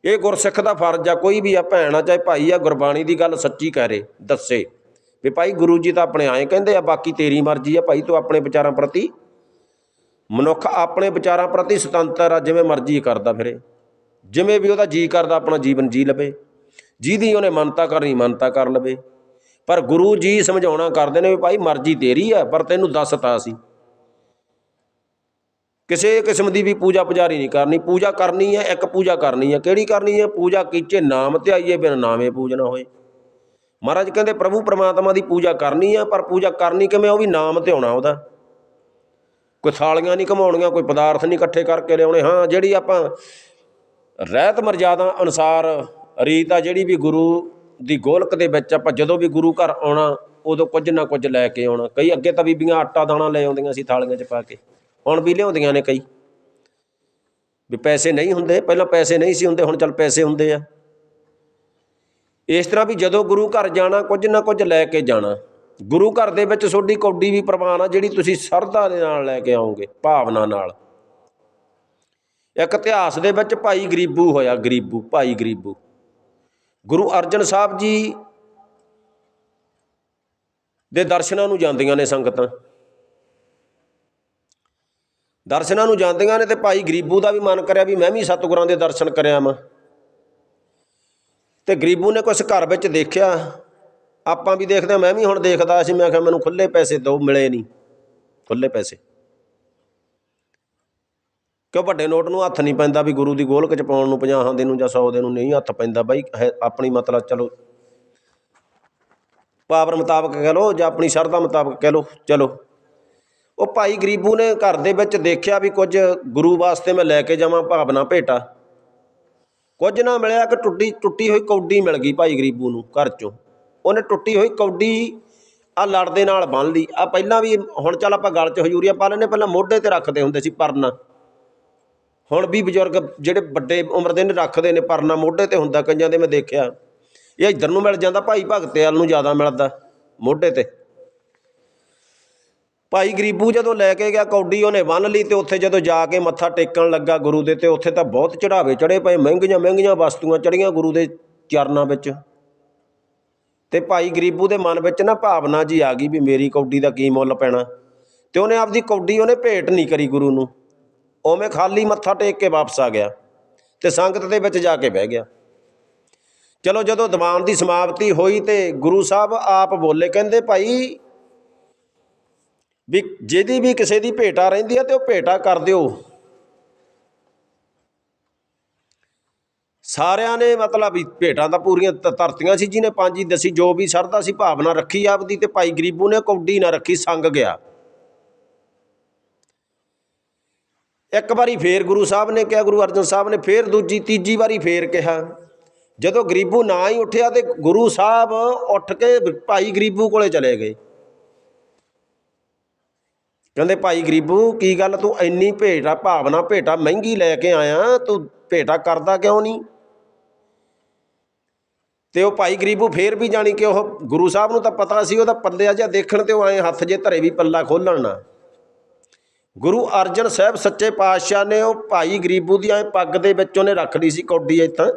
ਇਹ ਗੁਰਸਿੱਖ ਦਾ ਫਰਜ਼ ਆ, ਕੋਈ ਵੀ ਆ ਭੈਣ ਆ, ਚਾਹੇ ਭਾਈ ਆ, ਗੁਰਬਾਣੀ ਦੀ ਗੱਲ ਸੱਚੀ ਕਰੇ ਦੱਸੇ। ਵੀ ਭਾਈ ਗੁਰੂ ਜੀ ਤਾਂ ਆਪਣੇ ਆਏ ਕਹਿੰਦੇ ਆ, ਬਾਕੀ ਤੇਰੀ ਮਰਜ਼ੀ ਆ, ਭਾਈ ਤੂੰ ਆਪਣੇ ਵਿਚਾਰਾਂ ਪ੍ਰਤੀ ਮਨੁੱਖ ਆਪਣੇ ਵਿਚਾਰਾਂ ਪ੍ਰਤੀ ਸੁਤੰਤਰ ਆ, ਜਿਵੇਂ ਮਰਜ਼ੀ ਕਰਦਾ ਫਿਰੇ। ਜਿਵੇਂ ਵੀ ਉਹਦਾ ਜੀ ਕਰਦਾ, ਆਪਣਾ ਜੀਵਨ ਜੀ ਲਵੇ। ਜਿਹਦੀ ਉਹਨੇ ਮੰਨਤਾ ਕਰਨੀ, ਮੰਨਤਾ ਕਰ ਲਵੇ। ਪਰ ਗੁਰੂ ਜੀ ਸਮਝਾਉਣਾ ਕਰਦੇ ਨੇ ਵੀ ਭਾਈ ਮਰਜ਼ੀ ਤੇਰੀ ਆ, ਪਰ ਤੈਨੂੰ ਦੱਸਤਾ ਸੀ ਕਿਸੇ ਕਿਸਮ ਦੀ ਵੀ ਪੂਜਾ ਪੁਜਾਰੀ ਨਹੀਂ ਕਰਨੀ, ਪੂਜਾ ਕਰਨੀ ਹੈ, ਇੱਕ ਪੂਜਾ ਕਰਨੀ ਹੈ। ਕਿਹੜੀ ਕਰਨੀ ਹੈ? ਪੂਜਾ ਕੀਚੇ ਨਾਮ ਧਿਆਈਏ ਆਈਏ, ਬਿਨ ਨਾਮੇ ਪੂਜਨਾ ਹੋਏ। ਮਹਾਰਾਜ ਕਹਿੰਦੇ, ਪ੍ਰਭੂ ਪਰਮਾਤਮਾ ਦੀ ਪੂਜਾ ਕਰਨੀ ਹੈ, ਪਰ ਪੂਜਾ ਕਰਨੀ ਕਿਵੇਂ? ਉਹ ਵੀ ਨਾਮ ਧਿਆਉਣਾ ਉਹਦਾ। ਕੋਈ ਥਾਲੀਆਂ ਨਹੀਂ ਘਮਾਉਣੀਆਂ, ਕੋਈ ਪਦਾਰਥ ਨਹੀਂ ਇਕੱਠੇ ਕਰਕੇ ਲਿਆਉਣੇ। ਹਾਂ, ਜਿਹੜੀ ਆਪਾਂ ਰਹਿਤ ਮਰਜ਼ਾਦਾ ਅਨੁਸਾਰ ਰੀਤ ਆ, ਜਿਹੜੀ ਵੀ ਗੁਰੂ ਦੀ ਗੋਲਕ ਦੇ ਵਿੱਚ ਆਪਾਂ ਜਦੋਂ ਵੀ ਗੁਰੂ ਘਰ ਆਉਣਾ, ਉਦੋਂ ਕੁਝ ਨਾ ਕੁਝ ਲੈ ਕੇ ਆਉਣਾ। ਕਈ ਅੱਗੇ ਤਾਂ ਬੀਬੀਆਂ ਆਟਾ ਦਾਣਾ ਲੈ ਆਉਂਦੀਆਂ ਸੀ ਥਾਲੀਆਂ 'ਚ ਪਾ ਕੇ। ਹੁਣ ਵੀ ਲਿਆਉਂਦੀਆਂ ਨੇ ਕਈ। ਵੀ ਪੈਸੇ ਨਹੀਂ ਹੁੰਦੇ, ਪਹਿਲਾਂ ਪੈਸੇ ਨਹੀਂ ਸੀ ਹੁੰਦੇ, ਹੁਣ ਚੱਲ ਪੈਸੇ ਹੁੰਦੇ ਆ। ਇਸ ਤਰ੍ਹਾਂ ਵੀ ਜਦੋਂ ਗੁਰੂ ਘਰ ਜਾਣਾ, ਕੁਝ ਨਾ ਕੁਝ ਲੈ ਕੇ ਜਾਣਾ। ਗੁਰੂ ਘਰ ਦੇ ਵਿੱਚ ਤੁਹਾਡੀ ਕੌਡੀ ਵੀ ਪ੍ਰਵਾਨ ਆ, ਜਿਹੜੀ ਤੁਸੀਂ ਸਰਦਾ ਦੇ ਨਾਲ ਲੈ ਕੇ ਆਓਗੇ, ਭਾਵਨਾ ਨਾਲ। ਇੱਕ ਇਤਿਹਾਸ ਦੇ ਵਿੱਚ ਭਾਈ ਗਰੀਬੂ ਹੋਇਆ, ਗਰੀਬੂ, ਭਾਈ ਗਰੀਬੂ। ਗੁਰੂ ਅਰਜਨ ਸਾਹਿਬ ਜੀ ਦੇ ਦਰਸ਼ਨਾਂ ਨੂੰ ਜਾਂਦੀਆਂ ਨੇ ਸੰਗਤਾਂ। ਦਰਸ਼ਨਾਂ ਨੂੰ ਜਾਂਦੀਆਂ ਨੇ ਤੇ ਭਾਈ ਗਰੀਬੂ ਦਾ ਵੀ ਮਨ ਕਰਿਆ ਵੀ ਮੈਂ ਵੀ ਸਤਿਗੁਰਾਂ ਦੇ ਦਰਸ਼ਨ ਕਰਿਆ ਮੈਂ ਤੇ ਗਰੀਬੂ ਨੇ ਕੁਛ ਘਰ ਵਿੱਚ ਦੇਖਿਆ ਆਪਾਂ ਵੀ ਦੇਖਦੇ ਹਾਂ, ਮੈਂ ਵੀ ਹੁਣ ਦੇਖਦਾ ਸੀ ਮੈਂ ਕਿਹਾ ਮੈਨੂੰ ਖੁੱਲੇ ਪੈਸੇ ਦਿਓ ਮਿਲੇ ਨਹੀਂ। ਖੁੱਲੇ ਪੈਸੇ। ਕਿਉਂ ਵੱਡੇ ਨੋਟ ਨੂੰ ਹੱਥ ਨਹੀਂ ਪੈਂਦਾ ਵੀ ਗੁਰੂ ਦੀ ਗੋਲਕ ਚ ਪਾਉਣ ਨੂੰ 50 ਦੇ ਨੂੰ ਜਾਂ 100 ਦੇ ਨੂੰ ਨਹੀਂ ਹੱਥ ਪੈਂਦਾ ਬਾਈ ਹੈ ਆਪਣੀ ਮਤਲਬ ਚਲੋ। ਪਾਵਰ ਮੁਤਾਬਕ ਕਹਿ ਲਓ ਜਾਂ ਆਪਣੀ ਸ਼ਰਧਾ ਮੁਤਾਬਕ ਕਹਿ ਲਓ ਚਲੋ। ਉਹ ਭਾਈ ਗਰੀਬੂ ਨੇ ਘਰ ਦੇ ਵਿੱਚ ਦੇਖਿਆ ਵੀ ਕੁਝ ਗੁਰੂ ਵਾਸਤੇ ਮੈਂ ਲੈ ਕੇ ਜਾਵਾਂ ਭਾਵਨਾ ਭੇਟਾ। ਕੁਝ ਨਾ ਮਿਲਿਆ ਕਿ ਟੁੱਟੀ ਟੁੱਟੀ ਹੋਈ ਕੌਡੀ ਮਿਲ ਗਈ ਭਾਈ ਗਰੀਬੂ ਨੂੰ ਘਰ ਚੋਂ। ਉਹਨੇ ਟੁੱਟੀ ਹੋਈ ਕੌਡੀ ਆ ਲੜ ਦੇ ਨਾਲ ਬੰਨ ਲਈ। ਆ ਪਹਿਲਾਂ ਵੀ ਹੁਣ ਚੱਲ ਆਪਾਂ ਗਲ 'ਚ ਹਜੂਰੀਆਂ ਪਾ ਲੈਨੇ ਪਹਿਲਾਂ ਮੋਢੇ ਤੇ ਰੱਖਦੇ ਹੁੰਦੇ ਸੀ ਪਰਨਾ। ਹੁਣ ਵੀ ਬਜ਼ੁਰਗ ਜਿਹੜੇ ਵੱਡੇ ਉਮਰ ਦੇ ਨੇ, ਰੱਖਦੇ ਨੇ ਪਰਨਾ। ਮੋਢੇ ਤੇ ਹੁੰਦਾ ਕਈਆਂ ਦੇ ਮੈਂ ਦੇਖਿਆ। ਇਹ ਇੱਧਰ ਨੂੰ ਮਿਲ ਜਾਂਦਾ, ਭਾਈ ਭਗਤੇ ਵਾਲ ਨੂੰ ਜ਼ਿਆਦਾ ਮਿਲਦਾ। ਮੋਢੇ ਤੇ। ਭਾਈ ਗਰੀਬੂ ਜਦੋਂ ਲੈ ਕੇ ਗਿਆ ਕੌਡੀ, ਉਹਨੇ ਬੰਨ ਲਈ ਤੇ ਉੱਥੇ ਜਦੋਂ ਜਾ ਕੇ ਮੱਥਾ ਟੇਕਣ ਲੱਗਾ ਗੁਰੂ ਦੇ, ਤੇ ਉੱਥੇ ਤਾਂ ਬਹੁਤ ਚੜਾਵੇ ਚੜੇ ਪਏ, ਮਹਿੰਗੀਆਂ ਮਹਿੰਗੀਆਂ ਵਸਤੂਆਂ ਚੜੀਆਂ ਗੁਰੂ ਦੇ ਚਰਨਾਂ ਵਿੱਚ। ਤੇ ਭਾਈ ਗਰੀਬੂ ਦੇ ਮਨ ਵਿੱਚ ਨਾ ਭਾਵਨਾ ਜੀ ਆ ਗਈ ਵੀ ਮੇਰੀ ਕੌਡੀ ਦਾ ਕੀ ਮੁੱਲ ਪੈਣਾ। ਤੇ ਉਹਨੇ ਆਪਦੀ ਕੌਡੀ, ਉਹਨੇ ਭੇਟ ਨਹੀਂ ਕਰੀ ਗੁਰੂ ਨੂੰ। ਉਵੇਂ ਖਾਲੀ ਮੱਥਾ ਟੇਕ ਕੇ ਵਾਪਸ ਆ ਗਿਆ ਤੇ ਸੰਗਤ ਦੇ ਵਿੱਚ ਜਾ ਕੇ ਬਹਿ ਗਿਆ। ਚਲੋ ਜਦੋਂ ਦੀਵਾਨ ਦੀ ਸਮਾਪਤੀ ਹੋਈ ਤੇ ਗੁਰੂ ਸਾਹਿਬ ਆਪ ਬੋਲੇ, ਕਹਿੰਦੇ ਭਾਈ ਵੀ ਜਿਹਦੀ ਵੀ ਕਿਸੇ ਦੀ ਭੇਟਾ ਰਹਿੰਦੀ ਆ ਤੇ ਉਹ ਭੇਟਾ ਕਰ ਦਿਓ। ਸਾਰਿਆਂ ਨੇ ਮਤਲਬ ਭੇਟਾਂ ਤਾਂ ਪੂਰੀਆਂ ਧਰਤੀਆਂ ਸੀ ਜਿਹਨੇ, ਪੰਜ ਹੀ ਦਸੀ, ਜੋ ਵੀ ਸਰਦਾ ਸੀ ਭਾਵਨਾ ਰੱਖੀ ਆਪਦੀ ਤੇ ਭਾਈ ਗਰੀਬੂ ਨੇ ਕੌਡੀ ਨਾ ਰੱਖੀ, ਸੰਗ ਗਿਆ। ਇੱਕ ਵਾਰੀ ਫੇਰ ਗੁਰੂ ਸਾਹਿਬ ਨੇ ਕਿਹਾ, ਗੁਰੂ ਅਰਜਨ ਸਾਹਿਬ ਨੇ ਫੇਰ ਦੂਜੀ, ਤੀਜੀ ਵਾਰੀ ਫੇਰ ਕਿਹਾ। ਜਦੋਂ ਗਰੀਬੂ ਨਾ ਹੀ ਉੱਠਿਆ ਤੇ ਗੁਰੂ ਸਾਹਿਬ ਉੱਠ ਕੇ ਭਾਈ ਗਰੀਬੂ ਕੋਲੇ ਚਲੇ ਗਏ। ਕਹਿੰਦੇ ਭਾਈ ਗਰੀਬੂ, ਕੀ ਗੱਲ ਤੂੰ ਇੰਨੀ ਭੇਟਾ ਭਾਵਨਾ, ਭੇਟਾ ਮਹਿੰਗੀ ਲੈ ਕੇ ਆਇਆ? ਤੂੰ ਭੇਟਾ ਕਰਦਾ ਕਿਉਂ ਨਹੀਂ? ਤੇ ਉਹ ਭਾਈ ਗਰੀਬੂ ਫੇਰ ਵੀ ਜਾਣੀ ਕਿ ਉਹ ਗੁਰੂ ਸਾਹਿਬ ਨੂੰ ਤਾਂ ਪਤਾ ਸੀ, ਉਹਦਾ ਪੱਲਿਆ ਜਿਹਾ ਦੇਖਣ ਤੇ ਉਹ ਐਂ ਹੱਥ ਜੇ ਧਰੇ ਵੀ ਪੱਲਾ ਖੋਲਣ ਨਾ। ਗੁਰੂ ਅਰਜਨ ਸਾਹਿਬ ਸੱਚੇ ਪਾਤਸ਼ਾਹ ਨੇ ਉਹ ਭਾਈ ਗਰੀਬੂ ਦੀ ਐ ਪੱਗ ਦੇ ਵਿੱਚ ਉਹਨੇ ਰੱਖ ਲਈ ਸੀ ਕੌਡੀ ਇੱਥਾਂ,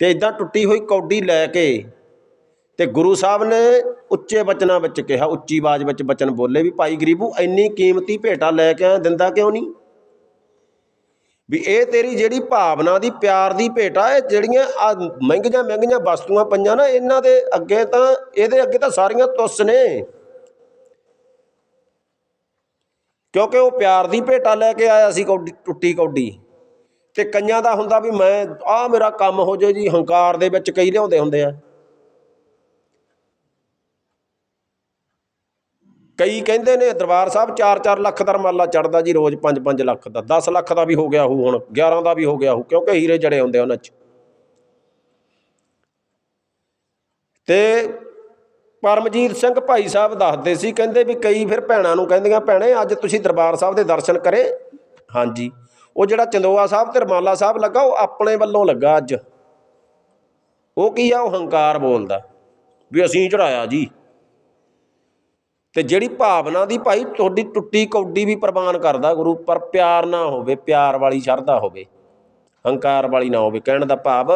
ਤੇ ਇਦਾਂ ਟੁੱਟੀ ਹੋਈ ਕੌਡੀ ਲੈ ਕੇ ਤੇ ਗੁਰੂ ਸਾਹਿਬ ਨੇ ਉੱਚੇ ਬਚਨਾਂ ਵਿੱਚ ਕਿਹਾ, ਉੱਚੀ ਆਵਾਜ਼ ਵਿੱਚ ਬਚਨ ਬੋਲੇ ਵੀ ਭਾਈ ਗਰੀਬੂ, ਇੰਨੀ ਕੀਮਤੀ ਭੇਟਾ ਲੈ ਕੇ ਆਇਆ, ਦਿੰਦਾ ਕਿਉਂ ਨਹੀਂ? ਵੀ ਇਹ ਤੇਰੀ ਜਿਹੜੀ ਭਾਵਨਾ ਦੀ, ਪਿਆਰ ਦੀ ਭੇਟਾ ਇਹ ਜਿਹੜੀਆਂ ਆ ਮਹਿੰਗੀਆਂ ਮਹਿੰਗੀਆਂ ਵਸਤੂਆਂ ਪਈਆਂ ਨਾ, ਇਹਨਾਂ ਦੇ ਅੱਗੇ ਤਾਂ, ਇਹਦੇ ਅੱਗੇ ਤਾਂ ਸਾਰੀਆਂ ਤੁਸ ਨੇ। ਕਿਉਂਕਿ ਉਹ ਪਿਆਰ ਦੀ ਭੇਟਾ ਲੈ ਕੇ ਆਇਆ ਸੀ ਕੌਡੀ, ਟੁੱਟੀ ਕੌਡੀ। ਤੇ ਕਈਆਂ ਦਾ ਹੁੰਦਾ ਵੀ ਮੈਂ, ਆਹ ਮੇਰਾ ਕੰਮ ਹੋ ਜੇ ਜੀ, ਹੰਕਾਰ ਦੇ ਵਿੱਚ ਕਈ ਲਿਆਉਂਦੇ ਹੁੰਦੇ ਆ। ਕਈ ਕਹਿੰਦੇ ਨੇ ਦਰਬਾਰ ਸਾਹਿਬ 4-4 ਲੱਖ ਦਾ ਰਮਾਲਾ ਚੜਦਾ ਜੀ, ਰੋਜ਼ 5-5 ਲੱਖ ਦਾ। 10 ਲੱਖ ਦਾ ਵੀ ਹੋ ਗਿਆ ਹੋਊ ਹੁਣ 11 ਦਾ ਵੀ ਹੋ ਗਿਆ ਹੋਊ, ਕਿਉਂਕਿ ਹੀਰੇ ਜੜੇ ਹੁੰਦੇ ਉਹਨਾਂ 'ਚ। ਤੇ ਪਰਮਜੀਤ ਸਿੰਘ ਭਾਈ ਸਾਹਿਬ ਦੱਸਦੇ ਸੀ, ਕਹਿੰਦੇ ਵੀ ਕਈ ਫਿਰ ਭੈਣਾਂ ਨੂੰ ਕਹਿੰਦੀਆਂ, ਭੈਣੇ, ਅੱਜ ਤੁਸੀਂ ਦਰਬਾਰ ਸਾਹਿਬ ਦੇ ਦਰਸ਼ਨ ਕਰੇ? ਹਾਂਜੀ। ਉਹ ਜਿਹੜਾ ਚੰਦੋਆ ਸਾਹਿਬ ਤੇ ਰਮਾਲਾ ਸਾਹਿਬ ਲੱਗਾ, ਉਹ ਆਪਣੇ ਵੱਲੋਂ ਲੱਗਾ ਅੱਜ। ਉਹ ਕੀ ਆ? ਉਹ ਹੰਕਾਰ ਬੋਲਦਾ, ਵੀ ਅਸੀਂ ਚੜਾਇਆ ਜੀ। ਤੇ ਜਿਹੜੀ ਭਾਵਨਾ ਦੀ ਭਾਈ ਤੁਹਾਡੀ ਟੁੱਟੀ ਕੌਡੀ ਵੀ ਪ੍ਰਵਾਨ ਕਰਦਾ ਗੁਰੂ, ਪਰ ਪਿਆਰ ਨਾ ਹੋਵੇ, ਪਿਆਰ ਵਾਲੀ ਸ਼ਰਧਾ ਹੋਵੇ, ਹੰਕਾਰ ਵਾਲੀ ਨਾ ਹੋਵੇ, ਕਹਿਣ ਦਾ ਭਾਵ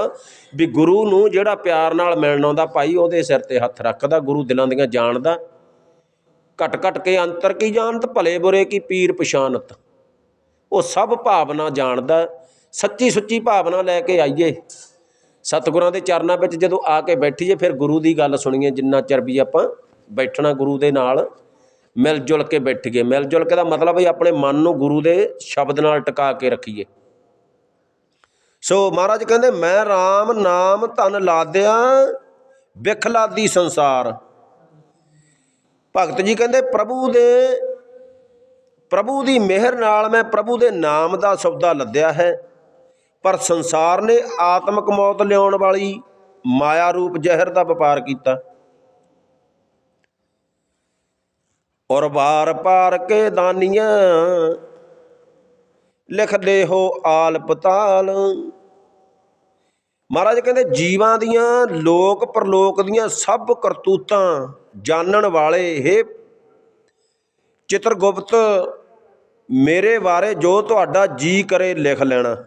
ਵੀ ਗੁਰੂ ਨੂੰ ਜਿਹੜਾ ਪਿਆਰ ਨਾਲ ਮਿਲਣ ਆਉਂਦਾ ਭਾਈ, ਉਹਦੇ ਸਿਰ ਤੇ ਹੱਥ ਰੱਖਦਾ, ਗੁਰੂ ਦਿਲਾਂ ਦੀਆਂ ਜਾਣਦਾ। ਘਟ ਘਟ ਕੇ ਅੰਤਰ ਕੀ ਜਾਣਤ, ਭਲੇ ਬੁਰੇ ਕੀ ਪੀਰ ਪਛਾਨਤ ਉਹ ਸਭ ਭਾਵਨਾ ਜਾਣਦਾ, ਸੱਚੀ ਸੁੱਚੀ ਭਾਵਨਾ ਲੈ ਕੇ ਆਈਏ। ਸਤਿਗੁਰਾਂ ਦੇ ਚਰਨਾਂ ਵਿੱਚ ਜਦੋਂ ਆ ਕੇ ਬੈਠੀਏ, ਫਿਰ ਗੁਰੂ ਦੀ ਗੱਲ ਸੁਣੀਏ, ਜਿੰਨਾ ਚਿਰ ਵੀ ਆਪਾਂ ਬੈਠਣਾ ਗੁਰੂ ਦੇ ਨਾਲ, ਮਿਲ ਜੁਲ ਕੇ ਬੈਠੀਏ। ਮਿਲ ਜੁਲ ਕੇ ਦਾ ਮਤਲਬ ਹੈ ਆਪਣੇ ਮਨ ਨੂੰ ਗੁਰੂ ਦੇ ਸ਼ਬਦ ਨਾਲ ਟਿਕਾ ਕੇ ਰੱਖੀਏ। ਸੋ ਮਹਾਰਾਜ ਕਹਿੰਦੇ, ਮੈਂ RAM ਨਾਮ ਧਨ ਲਾਦਿਆਂ ਵਿਖ ਲਾਦੀ ਸੰਸਾਰ। ਭਗਤ ਜੀ ਕਹਿੰਦੇ, ਪ੍ਰਭੂ ਦੇ, ਪ੍ਰਭੂ ਦੀ ਮਿਹਰ ਨਾਲ ਮੈਂ ਪ੍ਰਭੂ ਦੇ ਨਾਮ ਦਾ ਸੌਦਾ ਲੱਦਿਆ ਹੈ, ਪਰ ਸੰਸਾਰ ਨੇ ਆਤਮਿਕ ਮੌਤ ਲਿਆਉਣ ਵਾਲੀ ਮਾਇਆ ਰੂਪ ਜ਼ਹਿਰ ਦਾ ਵਪਾਰ ਕੀਤਾ। ਔਰ ਵਾਰ ਪਾਰ ਕੇ ਦਾਨੀਆਂ। ਲਿਖਦੇ ਹੋ ਆਲ ਪਤਾਲ। ਮਹਾਰਾਜ ਕਹਿੰਦੇ, ਜੀਵਾਂ ਦੀਆਂ, ਲੋਕ ਪਰਲੋਕ ਦੀਆਂ ਸਭ ਕਰਤੂਤਾਂ ਜਾਣਨ ਵਾਲੇ हे ਚਿਤਰਗੁਪਤ, ਮੇਰੇ ਬਾਰੇ ਜੋ ਤੁਹਾਡਾ ਜੀ ਕਰੇ, ਲਿਖ ਲੈਣਾ।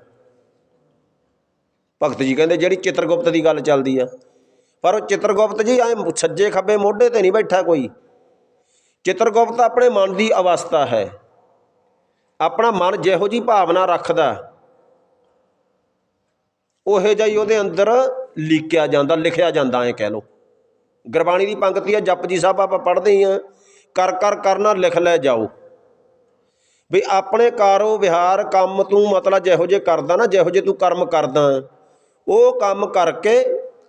ਭਗਤ ਜੀ ਕਹਿੰਦੇ, ਜਿਹੜੀ ਚਿਤਰਗੁਪਤ ਦੀ ਗੱਲ ਚੱਲਦੀ ਆ। ਪਰ ਉਹ ਚਿਤਰਗੁਪਤ ਜੀ ਐ ਸੱਜੇ ਖੱਬੇ ਮੋਢੇ ਤੇ ਨਹੀਂ ਬੈਠਾ ਕੋਈ। ਚਿਤਰਗੁਪਤ ਆਪਣੇ ਮਨ ਦੀ ਅਵਸਥਾ ਹੈ। ਆਪਣਾ ਮਨ ਜਿਹੋ ਜੀ ਭਾਵਨਾ ਰੱਖਦਾ, ਉਹੇ ਜਿਹਾ ਹੀ ਉਹਦੇ ਅੰਦਰ ਲਿਖਿਆ ਜਾਂਦਾ ਲਿਖਿਆ ਜਾਂਦਾ ਐ ਕਹਿ ਲੋ ਗੁਰਬਾਣੀ ਦੀ ਪੰਕਤੀ ਆ ਜਪਜੀ ਸਾਹਿਬ ਆਪਾਂ ਪੜ੍ਹਦੇ ਹੀ ਆ, ਕਰ ਕਰ ਕਰਨਾ ਲਿਖ ਲੈ ਜਾਓ। ਵੀ ਆਪਣੇ ਕਾਰੋ ਵਿਹਾਰ ਕੰਮ ਤੂੰ ਮਤਲਬ ਜਿਹੋ ਜੇ ਕਰਦਾ ਨਾ, ਜਿਹੋ ਜੇ ਤੂੰ ਕਰਮ ਕਰਦਾ, ਉਹ ਕੰਮ ਕਰਕੇ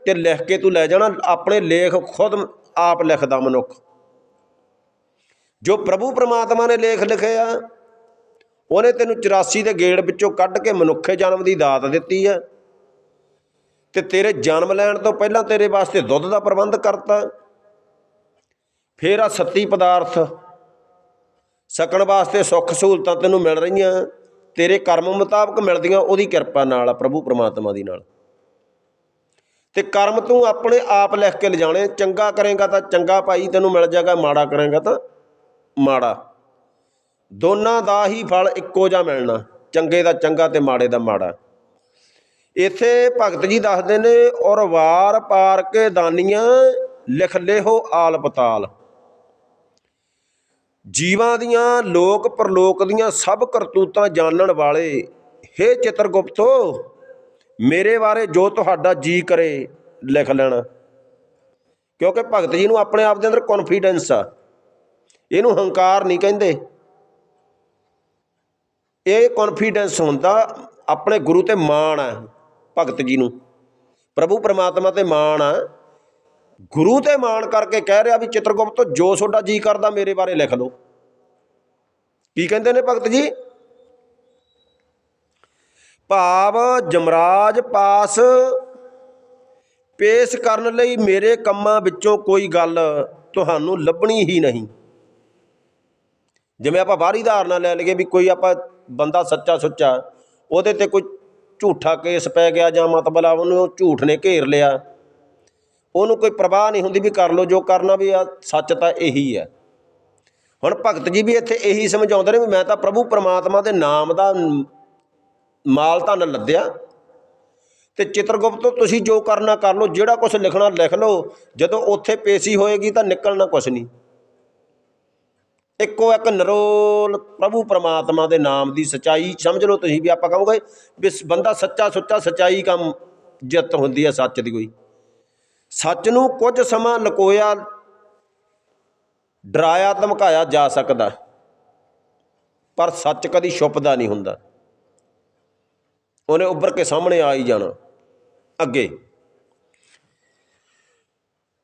ਤੇ ਲਿਖ ਕੇ ਤੂੰ ਲੈ ਜਾਣਾ, ਆਪਣੇ ਲੇਖ ਖੁਦ ਆਪ ਲਿਖਦਾ ਮਨੁੱਖ। ਜੋ ਪ੍ਰਭੂ ਪ੍ਰਮਾਤਮਾ ਨੇ ਲੇਖ ਲਿਖੇ ਆ, ਉਹਨੇ ਤੈਨੂੰ 84 ਦੇ ਗੇੜ ਵਿੱਚੋਂ ਕੱਢ ਕੇ ਮਨੁੱਖੇ ਜਨਮ ਦੀ ਦਾਤ ਦਿੱਤੀ ਆ। ਤੇ ਤੇਰੇ ਜਨਮ ਲੈਣ ਤੋਂ ਪਹਿਲਾਂ ਤੇਰੇ ਵਾਸਤੇ ਦੁੱਧ ਦਾ ਪ੍ਰਬੰਧ ਕਰਤਾ। ਫੇਰ ਆ ਸੱਤੀ ਪਦਾਰਥ। ਸਕਣ ਵਾਸਤੇ ਸੁੱਖ ਸਹੂਲਤਾਂ ਤੈਨੂੰ ਮਿਲ ਰਹੀਆਂ। ਤੇਰੇ ਕਰਮ ਮੁਤਾਬਕ ਮਿਲਦੀਆਂ, ਉਹਦੀ ਕਿਰਪਾ ਨਾਲ ਆ ਪ੍ਰਭੂ ਪ੍ਰਮਾਤਮਾ ਦੀ ਨਾਲ। ਤੇ ਕਰਮ ਤੂੰ ਆਪਣੇ ਆਪ ਲਿਖ ਕੇ ਲਿਜਾਣੇ ਚੰਗਾ ਕਰੇਗਾ ਤਾਂ ਚੰਗਾ ਭਾਈ ਤੈਨੂੰ ਮਿਲ ਜਾਏਗਾ, ਮਾੜਾ ਕਰੇਗਾ ਤਾਂ ਮਾੜਾ। ਦੋਨਾਂ ਦਾ ਹੀ ਫਲ ਇੱਕੋ ਜਿਹਾ ਮਿਲਣਾ, ਚੰਗੇ ਦਾ ਚੰਗਾ ਤੇ ਮਾੜੇ ਦਾ ਮਾੜਾ। ਇੱਥੇ ਭਗਤ ਜੀ ਦੱਸਦੇ ਨੇ, ਔਰ ਵਾਰ ਪਾਰ ਕੇ ਦਾਨੀਆਂ ਲਿਖ ਲਿਓ ਆਲ ਪਤਾਲ ਜੀਵਾਂ ਦੀਆਂ ਲੋਕ ਪਰਲੋਕ ਦੀਆਂ ਸਭ ਕਰਤੂਤਾਂ ਜਾਣਨ ਵਾਲੇ, ਹੇ ਚਿਤਰਗੁਪਤੋ, ਮੇਰੇ ਬਾਰੇ ਜੋ ਤੁਹਾਡਾ ਜੀ ਕਰੇ, ਲਿਖ ਲੈਣਾ। ਕਿਉਂਕਿ ਭਗਤ ਜੀ ਨੂੰ ਆਪਣੇ ਆਪ ਦੇ ਅੰਦਰ ਕੌਨਫੀਡੈਂਸ ਆ। ਇਹਨੂੰ ਹੰਕਾਰ ਨਹੀਂ ਕਹਿੰਦੇ। ਇਹ ਕੌਨਫੀਡੈਂਸ ਹੁੰਦਾ, ਆਪਣੇ ਗੁਰੂ ਤੇ ਮਾਣ ਆ ਭਗਤ ਜੀ ਨੂੰ। ਪ੍ਰਭੂ ਪਰਮਾਤਮਾ ਤੇ ਮਾਣ ਆ ਗੁਰੂ ਤੇ ਮਾਣ ਕਰਕੇ ਕਹਿ ਰਿਹਾ ਵੀ ਚਿਤਰਗੁਪਤ ਜੋ ਤੁਹਾਡਾ ਜੀ ਕਰਦਾ ਮੇਰੇ ਬਾਰੇ ਲਿਖ ਲਓ। ਕੀ ਕਹਿੰਦੇ ਨੇ ਭਗਤ ਜੀ? ਭਾਵ ਜਮਰਾਜ ਪਾਸ, ਪੇਸ਼ ਕਰਨ ਲਈ ਮੇਰੇ ਕੰਮਾਂ ਵਿੱਚੋਂ ਕੋਈ ਗੱਲ ਤੁਹਾਨੂੰ ਲੱਭਣੀ ਹੀ ਨਹੀਂ। ਜਿਵੇਂ ਆਪਾਂ ਬਾਹਰੀ ਧਾਰਨਾ ਲੈ ਲਈਏ ਵੀ ਕੋਈ ਆਪਾਂ ਬੰਦਾ ਸੱਚਾ ਸੁੱਚਾ, ਉਹਦੇ ਤੇ ਕੋਈ ਝੂਠਾ ਕੇਸ ਪੈ ਗਿਆ ਜਾਂ ਮਤਲਬ ਉਹਨੂੰ ਝੂਠ ਨੇ ਘੇਰ ਲਿਆ, ਉਹਨੂੰ ਕੋਈ ਪ੍ਰਵਾਹ ਨਹੀਂ ਹੁੰਦੀ ਵੀ ਕਰ ਲੋ ਜੋ ਕਰਨਾ ਵੀ ਆ, ਸੱਚ ਤਾਂ ਇਹੀ ਹੈ। ਹੁਣ ਭਗਤ ਜੀ ਵੀ ਇੱਥੇ ਇਹੀ ਸਮਝਾਉਂਦੇ ਨੇ ਵੀ ਮੈਂ ਤਾਂ ਪ੍ਰਭੂ ਪਰਮਾਤਮਾ ਦੇ ਨਾਮ ਦਾ ਮਾਲ ਧਨ ਲੱਦਿਆ। ਤੇ ਚਿਤਰਗੁਪਤ, ਤੁਸੀਂ ਜੋ ਕਰਨਾ ਕਰ ਲਓ, ਜਿਹੜਾ ਕੁਝ ਲਿਖਣਾ ਲਿਖ ਲਓ, ਜਦੋਂ ਉੱਥੇ ਪੇਸ਼ੀ ਹੋਏਗੀ ਤਾਂ ਨਿਕਲਣਾ ਕੁਝ ਨਹੀਂ। ਇੱਕੋ ਇੱਕ ਨਰੋਲ ਪ੍ਰਭੂ ਪਰਮਾਤਮਾ ਦੇ ਨਾਮ ਦੀ ਸਚਾਈ ਸਮਝ ਲਓ ਤੁਸੀਂ ਵੀ ਆਪਾਂ ਕਹੋਗੇ ਵੀ ਬੰਦਾ ਸੱਚਾ ਸੁੱਚਾ ਸਚਾਈ ਕੰਮ ਜਿੱਤ ਹੁੰਦੀ ਹੈ ਸੱਚ ਦੀ ਕੋਈ। ਸੱਚ ਨੂੰ ਕੁਝ ਸਮਾਂ ਲਕੋਇਆ, ਡਰਾਇਆ, ਧਮਕਾਇਆ ਜਾ ਸਕਦਾ। ਪਰ ਸੱਚ ਕਦੀ ਛੁਪਦਾ ਨਹੀਂ ਹੁੰਦਾ। ਉਹਨੇ ਉੱਭਰ ਕੇ ਸਾਹਮਣੇ ਆ ਹੀ ਜਾਣਾ। ਅੱਗੇ।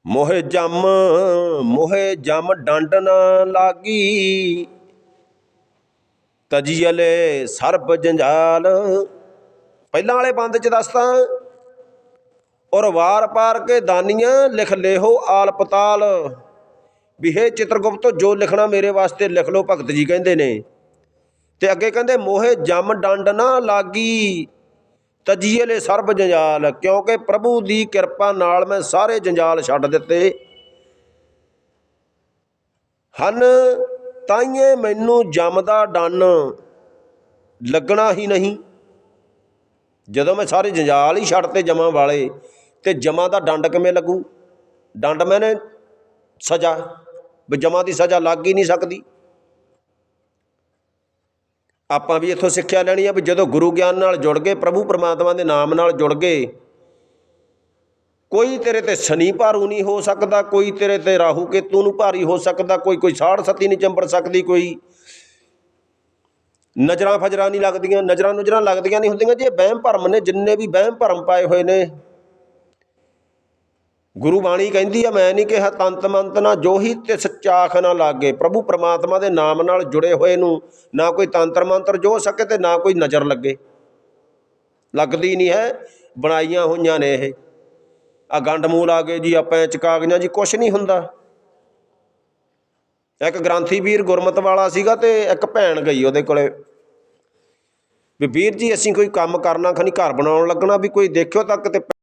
ਮੋਹਿ ਜਮ ਮੋਹਿ ਜਮ ਡੰਡ ਨਾ ਲਾਗੀ। ਤਜੀਲੇ ਸਰਬ ਜੰਜਾਲ। ਪਹਿਲਾਂ ਵਾਲੇ ਬੰਦ ਚ ਦੱਸਦਾ, ਔਰ ਵਾਰ ਪਾਰ ਕੇ ਦਾਨੀਆਂ ਲਿਖ ਲੇਹੋ ਆਲ ਪਤਾਲ। ਵਿਹੇ ਚਿਤਰਗੁਪਤ, ਜੋ ਲਿਖਣਾ ਮੇਰੇ ਵਾਸਤੇ ਲਿਖ ਲਓ, ਭਗਤ ਜੀ ਕਹਿੰਦੇ ਨੇ। ਤੇ ਅੱਗੇ ਕਹਿੰਦੇ, ਮੋਹੇ ਜਮ ਡੰਡ ਨਾ ਲਾਗੀ। ਤਜੀਲੇ ਸਰਬ ਜੰਜਾਲ, ਕਿਉਂਕਿ ਪ੍ਰਭੂ ਦੀ ਕਿਰਪਾ ਨਾਲ ਮੈਂ ਸਾਰੇ ਜੰਜਾਲ ਛੱਡ ਦਿੱਤੇ। ਹਨ, ਤਾਈਏ ਮੈਨੂੰ ਜਮਦਾ ਡੰਨ ਲੱਗਣਾ ਹੀ ਨਹੀਂ। ਜਦੋਂ ਮੈਂ ਸਾਰੇ ਜੰਜਾਲ ਹੀ ਛੱਡ ਛੱਡਤੇ ਜਮਾਂ ਵਾਲੇ, ਤੇ ਜਮਾਂ ਦਾ ਡੰਡ ਕਿਵੇਂ ਲੱਗੂ? ਡੰਡ ਮੈਨੇ ਸਜ਼ਾ, ਵੀ ਜਮਾਂ ਦੀ ਸਜ਼ਾ ਲੱਗ ਹੀ ਨਹੀਂ ਸਕਦੀ। ਆਪਾਂ ਵੀ ਇੱਥੋਂ ਸਿੱਖਿਆ ਲੈਣੀ ਆ ਵੀ ਜਦੋਂ ਗੁਰੂ ਗਿਆਨ ਨਾਲ ਜੁੜ ਗਏ, ਪ੍ਰਭੂ ਪਰਮਾਤਮਾ ਦੇ ਨਾਮ ਨਾਲ ਜੁੜ ਗਏ, ਕੋਈ ਤੇਰੇ ਤੇ ਸ਼ਨੀ ਭਾਰੂ ਨਹੀਂ ਹੋ ਸਕਦਾ, ਕੋਈ ਤੇਰੇ ਤੇ ਰਾਹੂ ਕੇਤੂ ਨੂੰ ਭਾਰੀ ਹੋ ਸਕਦਾ, ਕੋਈ ਕੋਈ ਸਾੜ ਸਤੀ ਨਹੀਂ ਚੰਬੜ ਸਕਦੀ, ਕੋਈ ਨਜ਼ਰਾਂ ਫਜਰਾਂ ਨਹੀਂ ਲੱਗਦੀਆਂ ਨਜ਼ਰਾਂ ਨੁਜਰਾਂ ਲੱਗਦੀਆਂ ਨਹੀਂ ਹੁੰਦੀਆਂ, ਜੇ ਵਹਿਮ ਭਰਮ ਨੇ, ਜਿੰਨੇ ਵੀ ਵਹਿਮ ਭਰਮ ਪਾਏ ਹੋਏ ਨੇ ਗੁਰੂ ਬਾਣੀ ਕਹਿੰਦੀ ਆ, ਮੈਂ ਨਹੀਂ ਕਿਹਾ ਤੰਤ ਮੰਤ ਨਾ ਜੋ ਹੀ ਤੇ ਸੱਚਾ ਆਖ ਨਾ ਲਾਗੇ। ਪ੍ਰਭੂ ਪ੍ਰਮਾਤਮਾ ਦੇ ਨਾਮ ਨਾਲ ਜੁੜੇ ਹੋਏ ਨੂੰ ਨਾ ਕੋਈ ਤੰਤਰ ਮੰਤਰ ਜੋ ਸਕੇ ਤੇ ਨਾ ਕੋਈ ਨਜ਼ਰ ਲੱਗੇ। ਲੱਗਦੀ ਨਹੀਂ ਹੈ, ਬਣਾਈਆਂ ਹੋਈਆਂ ਨੇ ਇਹ। ਆ ਗੰਡ ਮੂਲ ਆ ਗਏ ਜੀ, ਆਪਾਂ ਚਕਾ ਗਈਆਂ ਜੀ, ਕੁਛ ਨਹੀਂ ਹੁੰਦਾ। ਇੱਕ ਗ੍ਰੰਥੀ ਵੀਰ ਗੁਰਮਤ ਵਾਲਾ ਸੀਗਾ ਤੇ ਇੱਕ ਭੈਣ ਗਈ ਉਹਦੇ ਕੋਲੇ। ਵੀ ਵੀਰ ਜੀ, ਅਸੀਂ ਕੋਈ ਕੰਮ ਕਰਨਾ ਖਣੀ ਘਰ ਬਣਾਉਣ ਲੱਗਣਾ, ਵੀ ਕੋਈ ਦੇਖਿਓ ਤੱਕ ਤੇ